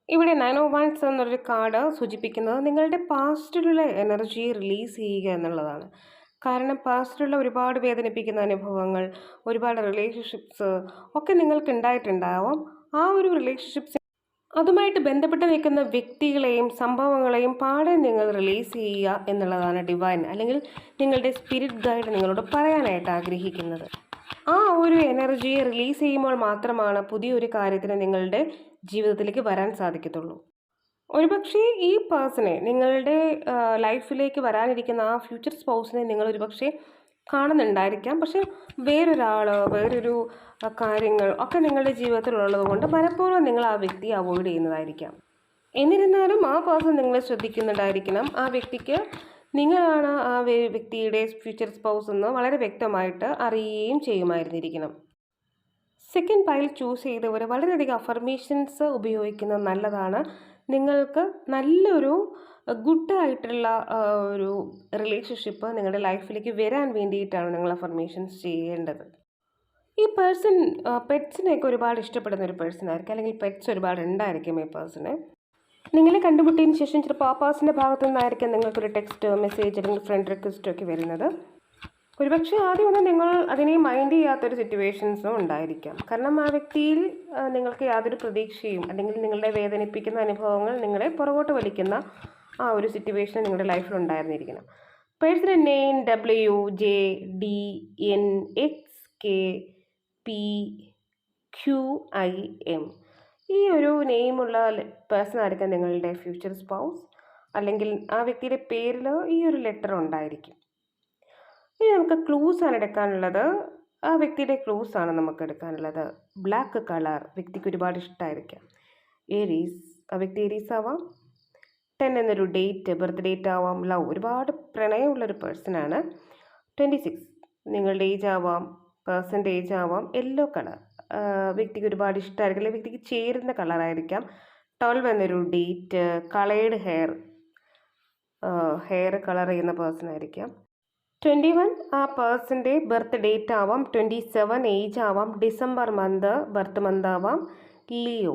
ഇവിടെ നയൻ ഓ വൺസ് എന്നൊരു കാർഡ് സൂചിപ്പിക്കുന്നത് നിങ്ങളുടെ പാസ്റ്റിലുള്ള എനർജി റിലീസ് ചെയ്യുക എന്നുള്ളതാണ്. കാരണം പാസ്റ്റിലുള്ള ഒരുപാട് വേദനിപ്പിക്കുന്ന അനുഭവങ്ങൾ ഒരുപാട് റിലേഷൻഷിപ്സ് ഒക്കെ നിങ്ങൾക്ക് ഉണ്ടായിട്ടുണ്ടാവാം ആ ഒരു റിലേഷൻഷിപ്സ് അതുമായിട്ട് ബന്ധപ്പെട്ട് നിൽക്കുന്ന വ്യക്തികളെയും സംഭവങ്ങളെയും പാടെ നിങ്ങൾ റിലീസ് ചെയ്യുക എന്നുള്ളതാണ് ഡിവൈൻ അല്ലെങ്കിൽ നിങ്ങളുടെ സ്പിരിറ്റ് ഗൈഡ് നിങ്ങളോട് പറയാനായിട്ട് ആഗ്രഹിക്കുന്നത്. ആ ഒരു എനർജിയെ റിലീസ് ചെയ്യുമ്പോൾ മാത്രമാണ് പുതിയൊരു കാര്യത്തിന് നിങ്ങളുടെ ജീവിതത്തിലേക്ക് വരാൻ സാധിക്കത്തുള്ളൂ. ഒരുപക്ഷേ ഈ പേഴ്സണെ നിങ്ങളുടെ ലൈഫിലേക്ക് വരാനിരിക്കുന്ന ആ ഫ്യൂച്ചർ സ്പൗസിനെ നിങ്ങൾ ഒരുപക്ഷെ കാണുന്നുണ്ടായിരിക്കാം. പക്ഷെ വേറൊരാൾ വേറൊരു കാര്യങ്ങൾ ഒക്കെ നിങ്ങളുടെ ജീവിതത്തിലുള്ളത് കൊണ്ട് മനഃപൂർവം നിങ്ങൾ ആ വ്യക്തിയെ അവോയ്ഡ് ചെയ്യുന്നതായിരിക്കാം. എന്നിരുന്നാലും ആ പേഴ്സൺ നിങ്ങളെ ശ്രദ്ധിക്കുന്നുണ്ടായിരിക്കണം. ആ വ്യക്തിക്ക് നിങ്ങളാണ് ആ വ്യക്തിയുടെ ഫ്യൂച്ചർ സ്പൗസ് എന്ന് വളരെ വ്യക്തമായിട്ട് അറിയുകയും ചെയ്യുമായിരുന്നിരിക്കണം. സെക്കൻഡ് പൈൽ ചൂസ് ചെയ്തവർ വളരെയധികം അഫർമേഷൻസ് ഉപയോഗിക്കുന്നത് നല്ലതാണ്. നിങ്ങൾക്ക് നല്ലൊരു ഗുഡ് ആയിട്ടുള്ള ഒരു റിലേഷൻഷിപ്പ് നിങ്ങളുടെ ലൈഫിലേക്ക് വരാൻ വേണ്ടിയിട്ടാണ് നിങ്ങൾ അഫർമേഷൻസ് ചെയ്യേണ്ടത്. ഈ പേഴ്സൺ പെറ്റ്സിനെയൊക്കെ ഒരുപാട് ഇഷ്ടപ്പെടുന്ന ഒരു പേഴ്സൺ ആയിരിക്കും അല്ലെങ്കിൽ പെറ്റ്സ് ഒരുപാട് ഉണ്ടായിരിക്കും ഈ പേഴ്സണ്. നിങ്ങളെ കണ്ടുമുട്ടിയതിന് ശേഷം ചിലപ്പോൾ ആ പേഴ്സന്റെ ഭാഗത്തു നിന്നായിരിക്കും നിങ്ങൾക്കൊരു ടെക്സ്റ്റ് മെസ്സേജ് അല്ലെങ്കിൽ ഫ്രണ്ട് റിക്വസ്റ്റോ ഒക്കെ വരുന്നത്. ഒരുപക്ഷെ ആദ്യമൊന്നും നിങ്ങൾ അതിനെ മൈൻഡ് ചെയ്യാത്തൊരു സിറ്റുവേഷൻസും ഉണ്ടായിരിക്കാം. കാരണം ആ വ്യക്തിയിൽ നിങ്ങൾക്ക് യാതൊരു പ്രതീക്ഷയും അല്ലെങ്കിൽ നിങ്ങളുടെ വേദനിപ്പിക്കുന്ന അനുഭവങ്ങൾ നിങ്ങളെ പുറകോട്ട് വലിക്കുന്ന ആ ഒരു സിറ്റുവേഷൻ നിങ്ങളുടെ ലൈഫിൽ ഉണ്ടായിരുന്നിരിക്കണം. Personal name W J D N X K P Q I M ഈ ഒരു നെയിമുള്ള പേഴ്സൺ ആയിരിക്കാം നിങ്ങളുടെ ഫ്യൂച്ചർ സ്പൗസ് അല്ലെങ്കിൽ ആ വ്യക്തിയുടെ പേരിലോ ഈ ഒരു ലെറ്റർ ഉണ്ടായിരിക്കും. ഇനി നമുക്ക് ക്ലൂസ് ആണ് എടുക്കാനുള്ളത്. ആ വ്യക്തിയുടെ ക്ലൂസ് ആണ് നമുക്ക് എടുക്കാനുള്ളത്. ബ്ലാക്ക് കളർ വ്യക്തിക്ക് ഒരുപാട് ഇഷ്ടമായിരിക്കാം ഏരീസ് ആ വ്യക്തി ഏരീസ് ആവാം. ടെൻ എന്നൊരു ഡേറ്റ് ബർത്ത് ഡേറ്റ് ആവാം. ലവ് ഒരുപാട് പ്രണയമുള്ളൊരു പേഴ്സണാണ് ട്വന്റി സിക്സ് നിങ്ങളുടെ ഏജ് ആവാം. പേഴ്സന്റേജ് ആവാം. യെല്ലോ കളർ വ്യക്തിക്ക് ഒരുപാട് ഇഷ്ടമായിരിക്കും അല്ലെങ്കിൽ വ്യക്തിക്ക് ചേരുന്ന കളറായിരിക്കാം ട്വൽവ് എന്നൊരു date coloured hair hair colour ചെയ്യുന്ന പേഴ്സൺ ആയിരിക്കാം. ട്വന്റി വൺ ആ പേഴ്സന്റെ ബർത്ത് ഡേറ്റ് ആവാം. ട്വന്റി സെവൻ ഏജ് ആവാം. ഡിസംബർ മന്ത് ബർത്ത് മന്ത് ആവാം. ലിയോ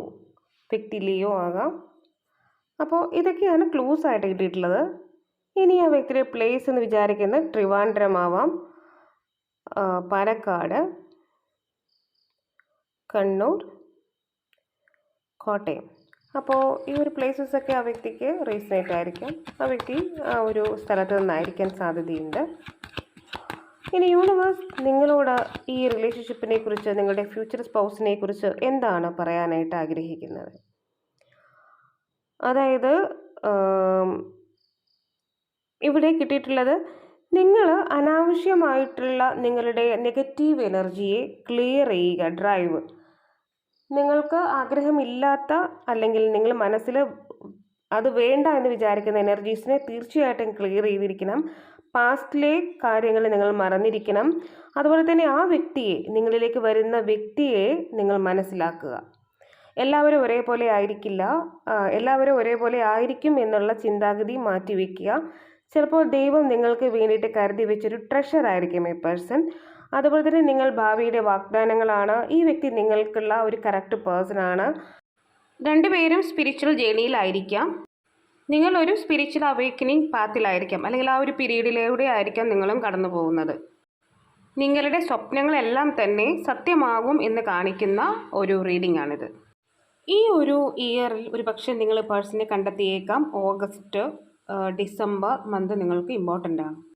വ്യക്തി ലിയോ ആകാം. അപ്പോൾ ഇതൊക്കെയാണ് ക്ലൂസ് ആയിട്ട് കിട്ടിയിട്ടുള്ളത്. ഇനി ആ വ്യക്തിയുടെ പ്ലേസ് എന്ന് വിചാരിക്കുന്നത് ട്രിവാൻഡ്രമാവാം പാലക്കാട് കണ്ണൂർ കോട്ടയം. അപ്പോൾ ഈ ഒരു പ്ലേസസ് ഒക്കെ ആ വ്യക്തിക്ക് റീസണേറ്റ് ആയിരിക്കും. ആ വ്യക്തി ആ ഒരു സ്ഥലത്ത് നിന്നായിരിക്കാൻ സാധ്യതയുണ്ട്. ഇനി യൂണിവേഴ്സ് നിങ്ങളോട് ഈ റിലേഷൻഷിപ്പിനെ കുറിച്ച് നിങ്ങളുടെ ഫ്യൂച്ചർ സ്പൗസിനെ കുറിച്ച് എന്താണ് പറയാനായിട്ട് ആഗ്രഹിക്കുന്നത്? അതായത് ഇവിടെ കിട്ടിയിട്ടുള്ളത് നിങ്ങൾ അനാവശ്യമായിട്ടുള്ള നിങ്ങളുടെ നെഗറ്റീവ് എനർജിയെ ക്ലിയർ ചെയ്യുക ഡ്രൈവ് നിങ്ങൾക്ക് ആഗ്രഹമില്ലാത്ത അല്ലെങ്കിൽ നിങ്ങൾ മനസ്സിൽ അത് വേണ്ട എന്ന് വിചാരിക്കുന്ന എനർജീസിനെ തീർച്ചയായിട്ടും ക്ലിയർ ചെയ്തിരിക്കണം. പാസ്റ്റിലെ കാര്യങ്ങൾ നിങ്ങൾ മറന്നിരിക്കണം. അതുപോലെ തന്നെ ആ വ്യക്തിയെ നിങ്ങളിലേക്ക് വരുന്ന വ്യക്തിയെ നിങ്ങൾ മനസ്സിലാക്കുക. എല്ലാവരും ഒരേപോലെ ആയിരിക്കില്ല. എല്ലാവരും ഒരേപോലെ ആയിരിക്കും എന്നുള്ള ചിന്താഗതി മാറ്റിവെക്കുക. ചിലപ്പോൾ ദൈവം നിങ്ങൾക്ക് വേണ്ടിയിട്ട് കരുതി വെച്ചൊരു ട്രഷർ ആയിരിക്കും ഈ പേഴ്സൺ അതുപോലെ തന്നെ നിങ്ങൾ ഭാവിയുടെ വാഗ്ദാനങ്ങളാണ്. ഈ വ്യക്തി നിങ്ങൾക്കുള്ള ഒരു കറക്റ്റ് പേഴ്സൺ ആണ്. രണ്ടുപേരും സ്പിരിച്വൽ ജേണിയിലായിരിക്കാം. ഒരു സ്പിരിച്വൽ അവേക്കനിങ് പാത്തിലായിരിക്കാം അല്ലെങ്കിൽ ആ ഒരു പീരീഡിലൂടെ ആയിരിക്കാം നിങ്ങളും കടന്നു പോകുന്നത്. നിങ്ങളുടെ സ്വപ്നങ്ങളെല്ലാം തന്നെ സത്യമാകും എന്ന് കാണിക്കുന്ന ഒരു റീഡിംഗ് ആണിത്. ഈ ഒരു ഇയറിൽ ഒരു പക്ഷേ നിങ്ങൾ പേഴ്സണെ കണ്ടെത്തിയേക്കാം. ഓഗസ്റ്റ് ഡിസംബർ മന്ത് നിങ്ങൾക്ക് ഇമ്പോർട്ടന്റ് ആണ്.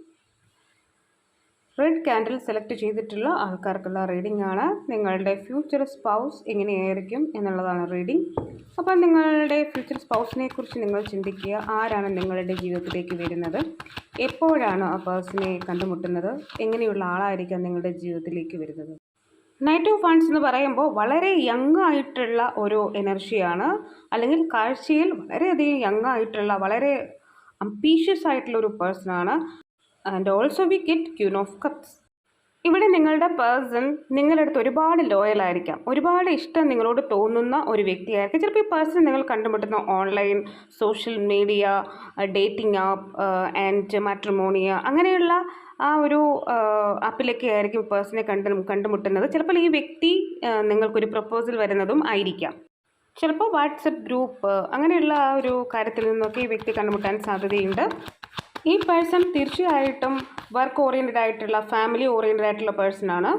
red candle select ചെയ്തിട്ടുള്ള ആൾക്കാർക്കുള്ള റീഡിംഗ് ആണ്. നിങ്ങളുടെ ഫ്യൂച്ചർ സ്പൗസ് എങ്ങനെയായിരിക്കും എന്നുള്ളതാണ് റീഡിംഗ് അപ്പം നിങ്ങളുടെ ഫ്യൂച്ചർ സ്പൗസിനെ കുറിച്ച് നിങ്ങൾ ചിന്തിക്കുക. ആരാണ് നിങ്ങളുടെ ജീവിതത്തിലേക്ക് വരുന്നത്? എപ്പോഴാണ് ആ പേഴ്സണെ കണ്ടുമുട്ടുന്നത്? എങ്ങനെയുള്ള ആളായിരിക്കാം നിങ്ങളുടെ ജീവിതത്തിലേക്ക് വരുന്നത്? നൈറ്റ് ഓഫ് ഫണ്ട്സ് എന്ന് പറയുമ്പോൾ വളരെ യങ് ആയിട്ടുള്ള ഒരു എനർജിയാണ് അല്ലെങ്കിൽ കാഴ്ചയിൽ വളരെയധികം യങ് ആയിട്ടുള്ള വളരെ അംബീഷ്യസ് ആയിട്ടുള്ള ഒരു പേഴ്സണാണ് and also we get queen of cups ഇവിടെ നിങ്ങളുടെ പേഴ്സൺ നിങ്ങളുടെ അടുത്ത് ഒരുപാട് ലോയൽ ആയിരിക്കാം. ഒരുപാട് ഇഷ്ടം നിങ്ങളോട് തോന്നുന്ന ഒരു വ്യക്തിയായിരിക്കും. ചിലപ്പോൾ ഈ പേഴ്സൺ നിങ്ങൾ കണ്ടുമുട്ടുന്ന online social media dating app and മാട്രിമോണിയ അങ്ങനെയുള്ള ആ ഒരു ആപ്പിലൊക്കെ ആയിരിക്കും പേഴ്സണെ കണ്ട് കണ്ടുമുട്ടുന്നത്. ചിലപ്പോൾ ഈ വ്യക്തി ആ, നിങ്ങൾക്കൊരു പ്രപ്പോസൽ വരുന്നതും ആയിരിക്കാം. ചിലപ്പോൾ വാട്സപ്പ് ഗ്രൂപ്പ് അങ്ങനെയുള്ള ആ ഒരു കാര്യത്തിൽ നിന്നൊക്കെ ഈ വ്യക്തി കണ്ടുമുട്ടാൻ സാധ്യതയുണ്ട്. ഈ പേഴ്സൺ തീർച്ചയായിട്ടും വർക്ക് ഓറിയന്റഡ് ആയിട്ടുള്ള ഫാമിലി ഓറിയന്റഡ് ആയിട്ടുള്ള പേഴ്സണാണ്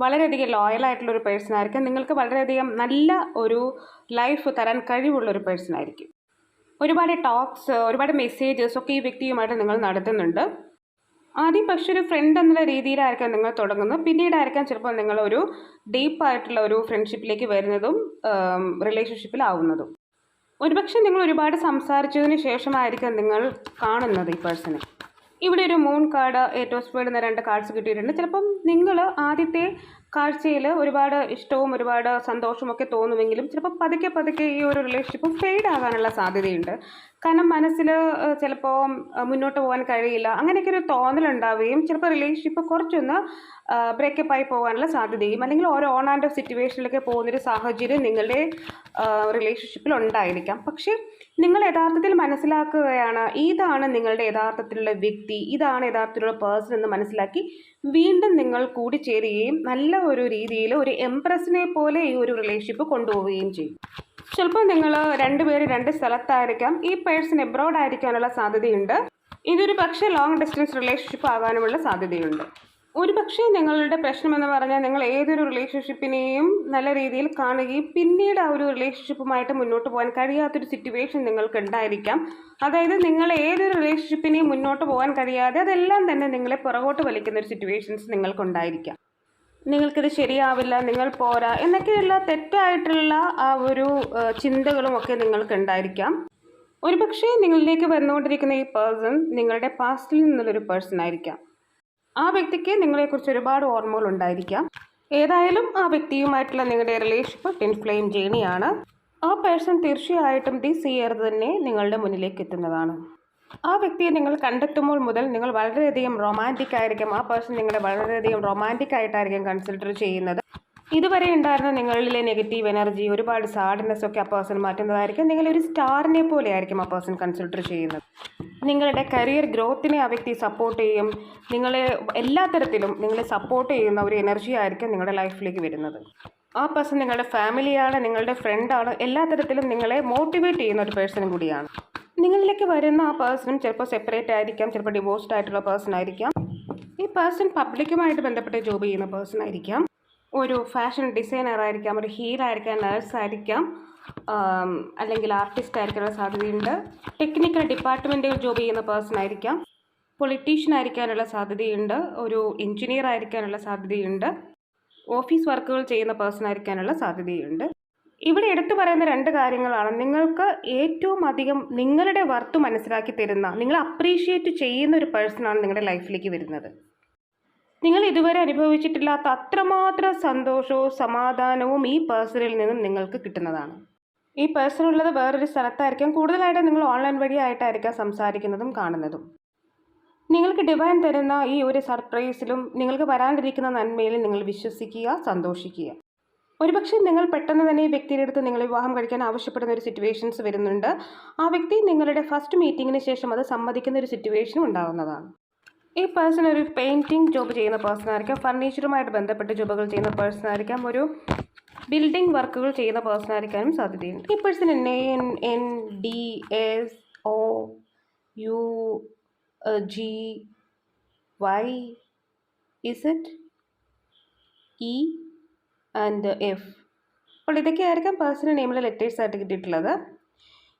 വളരെയധികം ലോയൽ ആയിട്ടുള്ള ഒരു പേഴ്സൺ ആയിരിക്കും. നിങ്ങൾക്ക് വളരെയധികം നല്ല ഒരു ലൈഫ് തരാൻ കഴിവുള്ള ഒരു പേഴ്സൺ ആയിരിക്കും. ഒരുപാട് ടോക്സ് ഒരുപാട് മെസ്സേജസ് ഒക്കെ ഈ വ്യക്തിയുമായിട്ട് നിങ്ങൾ നടത്തുന്നുണ്ട്. ആദ്യം പക്ഷെ ഒരു ഫ്രണ്ട് എന്നുള്ള രീതിയിലായിരിക്കാം നിങ്ങൾ തുടങ്ങുന്നത്. പിന്നീടായിരിക്കാം ചിലപ്പോൾ നിങ്ങൾ ഒരു ഡീപ്പായിട്ടുള്ള ഒരു ഫ്രണ്ട്ഷിപ്പിലേക്ക് വരുന്നതും റിലേഷൻഷിപ്പിലാവുന്നതും ഒരുപക്ഷെ നിങ്ങൾ ഒരുപാട് സംസാരിച്ചതിന് ശേഷമായിരിക്കാം നിങ്ങൾ കാണുന്നത് ഈ പേഴ്സണെ ഇവിടെ ഒരു മൂൺ കാർഡ് ഏറ്റവും സ്പീഡ് എന്ന രണ്ട് കാർഡ്സ് കിട്ടിയിട്ടുണ്ട്. ചിലപ്പം നിങ്ങൾ ആദ്യത്തെ കാഴ്ചയിൽ ഒരുപാട് ഇഷ്ടവും ഒരുപാട് സന്തോഷവും ഒക്കെ തോന്നുമെങ്കിലും ചിലപ്പോൾ പതുക്കെ പതുക്കെ ഈ ഒരു റിലേഷൻഷിപ്പ് ഫെയ്ഡ് ആകാനുള്ള സാധ്യതയുണ്ട്. കാരണം മനസ്സിൽ ചിലപ്പോൾ മുന്നോട്ട് പോകാൻ കഴിയില്ല. അങ്ങനെയൊക്കെ ഒരു തോന്നലുണ്ടാവുകയും ചിലപ്പോൾ റിലേഷൻഷിപ്പ് കുറച്ചൊന്ന് ബ്രേക്കപ്പ് ആയി പോകാനുള്ള സാധ്യതയും അല്ലെങ്കിൽ ഓരോ ഓൺ ആൻഡ് ഓഫ് സിറ്റുവേഷനിലൊക്കെ പോകുന്നൊരു സാഹചര്യം നിങ്ങളുടെ റിലേഷൻഷിപ്പിൽ ഉണ്ടായിരിക്കാം. പക്ഷേ നിങ്ങൾ യഥാർത്ഥത്തിൽ മനസ്സിലാക്കുകയാണ് ഇതാണ് നിങ്ങളുടെ യഥാർത്ഥത്തിലുള്ള വ്യക്തി ഇതാണ് യഥാർത്ഥത്തിലുള്ള പേഴ്സൺ എന്ന് മനസ്സിലാക്കി വീണ്ടും നിങ്ങൾ കൂടിച്ചേരുകയും നല്ല ഒരു രീതിയിൽ ഒരു എംപ്രസിനെ പോലെ ഈ ഒരു റിലേഷൻഷിപ്പ് കൊണ്ടുപോവുകയും ചെയ്യും. ചിലപ്പോൾ നിങ്ങൾ രണ്ടുപേര് രണ്ട് സ്ഥലത്തായിരിക്കാം. ഈ പേഴ്സൺ എബ്രോഡ് ആയിരിക്കാനുള്ള സാധ്യതയുണ്ട്. ഇതൊരു പക്ഷേ ലോങ് ഡിസ്റ്റൻസ് റിലേഷൻഷിപ്പ് ആകാനുമുള്ള സാധ്യതയുണ്ട്. ഒരു പക്ഷേ നിങ്ങളുടെ പ്രശ്നമെന്ന് പറഞ്ഞാൽ നിങ്ങൾ ഏതൊരു റിലേഷൻഷിപ്പിനെയും നല്ല രീതിയിൽ കാണുകയും പിന്നീട് ആ ഒരു റിലേഷൻഷിപ്പുമായിട്ട് മുന്നോട്ട് പോകാൻ കഴിയാത്തൊരു സിറ്റുവേഷൻ നിങ്ങൾക്ക് ഉണ്ടായിരിക്കാം. അതായത് നിങ്ങൾ ഏതൊരു റിലേഷൻഷിപ്പിനെയും മുന്നോട്ട് പോകാൻ കഴിയാതെ അതെല്ലാം തന്നെ നിങ്ങളെ പുറകോട്ട് വലിക്കുന്ന ഒരു സിറ്റുവേഷൻസ് നിങ്ങൾക്കുണ്ടായിരിക്കാം. നിങ്ങൾക്കിത് ശരിയാവില്ല നിങ്ങൾ പോരാ എന്നൊക്കെയുള്ള തെറ്റായിട്ടുള്ള ആ ഒരു ചിന്തകളും ഒക്കെ നിങ്ങൾക്ക് ഉണ്ടായിരിക്കാം ഒരുപക്ഷെ നിങ്ങളിലേക്ക് വന്നുകൊണ്ടിരിക്കുന്ന ഈ പേഴ്സൺ നിങ്ങളുടെ പാസ്റ്റിൽ നിന്നുള്ളൊരു പേഴ്സൺ ആയിരിക്കാം. ആ വ്യക്തിക്ക് നിങ്ങളെക്കുറിച്ച് ഒരുപാട് ഓർമ്മകൾ ഉണ്ടായിരിക്കാം. ഏതായാലും ആ വ്യക്തിയുമായിട്ടുള്ള നിങ്ങളുടെ റിലേഷൻഷിപ്പ് ടെൻഫ്ലെയിം ജേണിയാണ് ആ പേഴ്സൺ തീർച്ചയായിട്ടും ദിസ് ഇയർ തന്നെ നിങ്ങളുടെ മുന്നിലേക്ക് എത്തുന്നതാണ്. ആ വ്യക്തിയെ നിങ്ങൾ കണ്ടെത്തുമ്പോൾ മുതൽ നിങ്ങൾ വളരെയധികം റൊമാന്റിക് ആയിരിക്കും. ആ പേഴ്സൺ നിങ്ങളെ വളരെയധികം റൊമാന്റിക് ആയിട്ടായിരിക്കും കൺസിഡർ ചെയ്യുന്നത്. ഇതുവരെ ഉണ്ടായിരുന്ന നിങ്ങളിലെ നെഗറ്റീവ് എനർജി ഒരുപാട് സാഡ്നെസ് ഒക്കെ ആ പേഴ്സൺ മാറ്റുന്നതായിരിക്കും. നിങ്ങളൊരു സ്റ്റാറിനെ പോലെ ആയിരിക്കും ആ പേഴ്സൺ കൺസിഡർ ചെയ്യുന്നത്. നിങ്ങളുടെ കരിയർ ഗ്രോത്തിനെ ആ വ്യക്തി സപ്പോർട്ട് ചെയ്യും. നിങ്ങളെ എല്ലാ തരത്തിലും നിങ്ങളെ സപ്പോർട്ട് ചെയ്യുന്ന ഒരു എനർജി ആയിരിക്കും നിങ്ങളുടെ ലൈഫിലേക്ക് വരുന്നത്. ആ പേഴ്സൺ നിങ്ങളുടെ ഫാമിലിയാണ് നിങ്ങളുടെ ഫ്രണ്ടാണ് എല്ലാ തരത്തിലും നിങ്ങളെ മോട്ടിവേറ്റ് ചെയ്യുന്ന ഒരു പേഴ്സൺ കൂടിയാണ്. നിങ്ങളിലേക്ക് വരുന്ന ആ പേഴ്സണും ചിലപ്പോൾ സെപ്പറേറ്റ് ആയിരിക്കാം ചിലപ്പോൾ ഡിവോഴ്സ്ഡ് ആയിട്ടുള്ള പേഴ്സൺ ആയിരിക്കാം. ഈ പേഴ്സൺ പബ്ലിക്കുമായിട്ട് ബന്ധപ്പെട്ട് ജോബ് ചെയ്യുന്ന പേഴ്സൺ ആയിരിക്കാം. ഒരു ഫാഷൻ ഡിസൈനർ ആയിരിക്കാം ഒരു ഹീൽ ആയിരിക്കാം നഴ്സ് ആയിരിക്കാം അല്ലെങ്കിൽ ആർട്ടിസ്റ്റ് ആയിരിക്കാനുള്ള സാധ്യതയുണ്ട്. ടെക്നിക്കൽ ഡിപ്പാർട്ട്മെന്റിൽ ജോബ് ചെയ്യുന്ന പേഴ്സൺ ആയിരിക്കാം. പൊളിറ്റീഷ്യൻ ആയിരിക്കാനുള്ള സാധ്യതയുണ്ട്. ഒരു എഞ്ചിനീയർ ആയിരിക്കാനുള്ള സാധ്യതയുണ്ട്. ഓഫീസ് വർക്കുകൾ ചെയ്യുന്ന പേഴ്സൺ ആയിരിക്കാനുള്ള സാധ്യതയുണ്ട്. ഇവിടെ എടുത്തു പറയുന്ന രണ്ട് കാര്യങ്ങളാണ്. നിങ്ങൾക്ക് ഏറ്റവും അധികം നിങ്ങളുടെ വർത്ത് മനസ്സിലാക്കി തരുന്ന നിങ്ങൾ അപ്രീഷിയേറ്റ് ചെയ്യുന്ന ഒരു പേഴ്സണാണ് നിങ്ങളുടെ ലൈഫിലേക്ക് വരുന്നത്. നിങ്ങൾ ഇതുവരെ അനുഭവിച്ചിട്ടില്ലാത്ത അത്രമാത്രം സന്തോഷവും സമാധാനവും ഈ പേഴ്സണിൽ നിന്നും നിങ്ങൾക്ക് കിട്ടുന്നതാണ്. ഈ പേഴ്സൺ ഉള്ളത് വേറൊരു സ്ഥലത്തായിരിക്കാം. കൂടുതലായിട്ട് നിങ്ങൾ ഓൺലൈൻ വഴിയായിട്ടായിരിക്കാം സംസാരിക്കുന്നതും കാണുന്നതും. നിങ്ങൾക്ക് ഡിവൈൻ തരുന്ന ഈ ഒരു സർപ്രൈസിലും നിങ്ങൾക്ക് വരാനിരിക്കുന്ന നന്മയിലും നിങ്ങൾ വിശ്വസിക്കുക സന്തോഷിക്കുക. ഒരുപക്ഷെ നിങ്ങൾ പെട്ടെന്ന് തന്നെ ഈ വ്യക്തിയുടെ അടുത്ത് നിങ്ങൾ വിവാഹം കഴിക്കാൻ ആവശ്യപ്പെടുന്ന ഒരു സിറ്റുവേഷൻസ് വരുന്നുണ്ട്. ആ വ്യക്തി നിങ്ങളുടെ ഫസ്റ്റ് മീറ്റിങ്ങിന് ശേഷം അത് സമ്മതിക്കുന്ന ഒരു സിറ്റുവേഷൻ ഉണ്ടാകുന്നതാണ് ഈ പേഴ്സൺ ഒരു പെയിന്റിംഗ് ജോബ് ചെയ്യുന്ന പേഴ്സൺ ആയിരിക്കാം. ഫർണിച്ചറുമായിട്ട് ബന്ധപ്പെട്ട് ജോബുകൾ ചെയ്യുന്ന പേഴ്സൺ ആയിരിക്കാം. ഒരു ബിൽഡിംഗ് വർക്കുകൾ ചെയ്യുന്ന പേഴ്സൺ ആയിരിക്കാനും സാധ്യതയുണ്ട്. ഈ person N N D S O U G Y Z E and F അപ്പോൾ ഇതൊക്കെ ആയിരിക്കാം പേഴ്സണൽ നെയിമിലെ ലെറ്റേഴ്സ് ആയിട്ട് കിട്ടിയിട്ടുള്ളത്.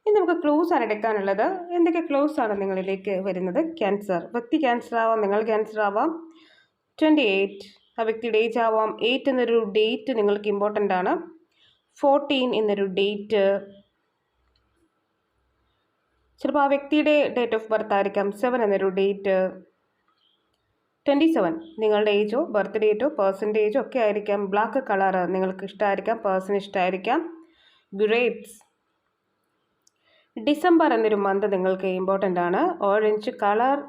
ഇനി നമുക്ക് ക്ലോസ് ആണ് എടുക്കാനുള്ളത്. എന്തൊക്കെ ക്ലോസ് ആണ് നിങ്ങളിലേക്ക് വരുന്നത്? ക്യാൻസർ വ്യക്തി ക്യാൻസർ ആവാം നിങ്ങൾ ക്യാൻസർ ആവാം. ട്വന്റി എയ്റ്റ് ആ വ്യക്തിയുടെ ഏജ് ആവാം. എയ്റ്റ് എന്നൊരു ഡേറ്റ് നിങ്ങൾക്ക് ഇമ്പോർട്ടന്റ് ആണ്. ഫോർട്ടീൻ എന്നൊരു ഡേറ്റ് ചിലപ്പോൾ ആ വ്യക്തിയുടെ ഡേറ്റ് ഓഫ് ബർത്ത് ആയിരിക്കാം. സെവൻ എന്നൊരു ഡേറ്റ് ട്വന്റി സെവൻ നിങ്ങളുടെ ഏജോ ബർത്ത് ഡേറ്റോ പേഴ്സന്റേജോ ഒക്കെ ആയിരിക്കാം. ബ്ലാക്ക് കളർ നിങ്ങൾക്ക് ഇഷ്ടമായിരിക്കാം പേഴ്സൺ ഇഷ്ടമായിരിക്കാം ഗ്രേപ്സ് ഡിസംബർ എന്നൊരു മന്ത് നിങ്ങൾക്ക് ഇമ്പോർട്ടന്റ് ആണ്. ഓറഞ്ച് കളർ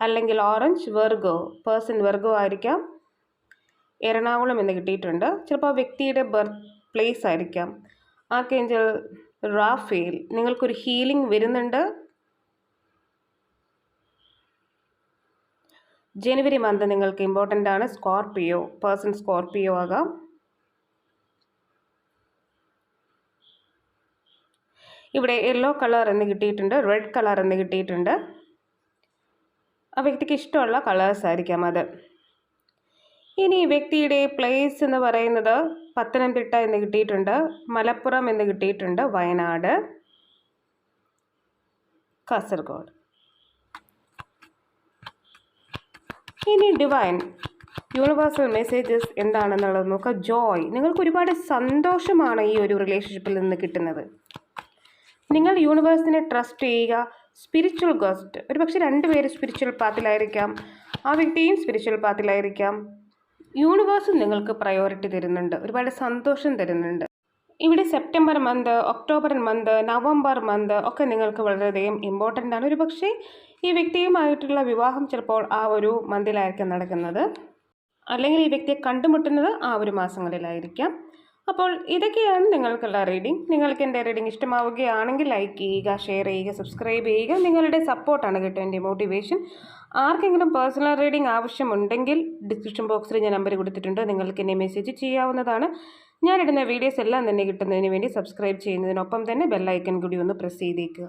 അല്ലെങ്കിൽ ഓറഞ്ച് വെർഗോ പേഴ്സൺ വെർഗോ ആയിരിക്കാം. എറണാകുളം എന്ന് കിട്ടിയിട്ടുണ്ട്. ചിലപ്പോൾ വ്യക്തിയുടെ ബർത്ത് പ്ലേസ് ആയിരിക്കാം. ആർക്കേഞ്ചൽ റാഫേൽ നിങ്ങൾക്കൊരു ഹീലിംഗ് വരുന്നുണ്ട്. ജനുവരി മന്ത് നിങ്ങൾക്ക് ഇമ്പോർട്ടന്റ് ആണ്. സ്കോർപിയോ പേഴ്സൺ സ്കോർപിയോ ആകാം. ഇവിടെ യെല്ലോ കളർ എന്ന് കിട്ടിയിട്ടുണ്ട് റെഡ് കളർ എന്ന് കിട്ടിയിട്ടുണ്ട്. ആ വ്യക്തിക്ക് ഇഷ്ടമുള്ള കളേഴ്സ് ആയിരിക്കാം അത്. ഇനി വ്യക്തിയുടെ പ്ലേസ് എന്ന് പറയുന്നത് പത്തനംതിട്ട എന്ന് കിട്ടിയിട്ടുണ്ട് മലപ്പുറം എന്ന് കിട്ടിയിട്ടുണ്ട് വയനാട് കാസർഗോഡ്. ഇനി ഡിവൈൻ യൂണിവേഴ്സൽ മെസ്സേജസ് എന്താണെന്നുള്ളത് നോക്കുക ജോയ് നിങ്ങൾക്ക് ഒരുപാട് സന്തോഷമാണ് ഈ ഒരു റിലേഷൻഷിപ്പിൽ നിന്ന് കിട്ടുന്നത്. നിങ്ങൾ യൂണിവേഴ്സിനെ ട്രസ്റ്റ് ചെയ്യുക. സ്പിരിച്വൽ ഗസ്റ്റ് ഒരു പക്ഷേ രണ്ടുപേര് സ്പിരിച്വൽ പാത്തിലായിരിക്കാം ആ വ്യക്തിയും സ്പിരിച്വൽ പാത്തിലായിരിക്കാം യൂണിവേഴ്സ് നിങ്ങൾക്ക് പ്രയോറിറ്റി തരുന്നുണ്ട്. ഒരുപാട് സന്തോഷം തരുന്നുണ്ട്. ഇവിടെ September month October month November month ഒക്കെ നിങ്ങൾക്ക് വളരെയധികം ഇമ്പോർട്ടന്റ് ആണ്. ഒരു പക്ഷേ ഈ വ്യക്തിയുമായിട്ടുള്ള വിവാഹം ചിലപ്പോൾ ആ ഒരു മന്തിലായിരിക്കും നടക്കുന്നത്. അല്ലെങ്കിൽ ഈ വ്യക്തിയെ കണ്ടുമുട്ടുന്നത് ആ ഒരു മാസങ്ങളിലായിരിക്കാം. അപ്പോൾ ഇതൊക്കെയാണ് നിങ്ങൾക്കുള്ള റീഡിംഗ്. നിങ്ങൾക്ക് എന്റെ റീഡിംഗ് ഇഷ്ടമാവുകയാണെങ്കിൽ ലൈക്ക് ചെയ്യുക ഷെയർ ചെയ്യുക സബ്സ്ക്രൈബ് ചെയ്യുക. നിങ്ങളുടെ സപ്പോർട്ടാണ് കേട്ടോ എന്റെ മോട്ടിവേഷൻ. ആർക്കെങ്കിലും പേഴ്സണൽ റീഡിംഗ് ആവശ്യമുണ്ടെങ്കിൽ ഡിസ്ക്രിപ്ഷൻ ബോക്സിൽ ഞാൻ നമ്പർ കൊടുത്തിട്ടുണ്ട്. നിങ്ങൾക്ക് എന്നെ മെസ്സേജ് ചെയ്യാവുന്നതാണ്. ഞാനിടുന്ന വീഡിയോസ് എല്ലാം തന്നെ കിട്ടുന്നതിന് വേണ്ടി സബ്സ്ക്രൈബ് ചെയ്യുന്നതിനൊപ്പം തന്നെ ബെല്ലൈക്കൺ കൂടി ഒന്ന് പ്രസ് ചെയ്തേക്കുക.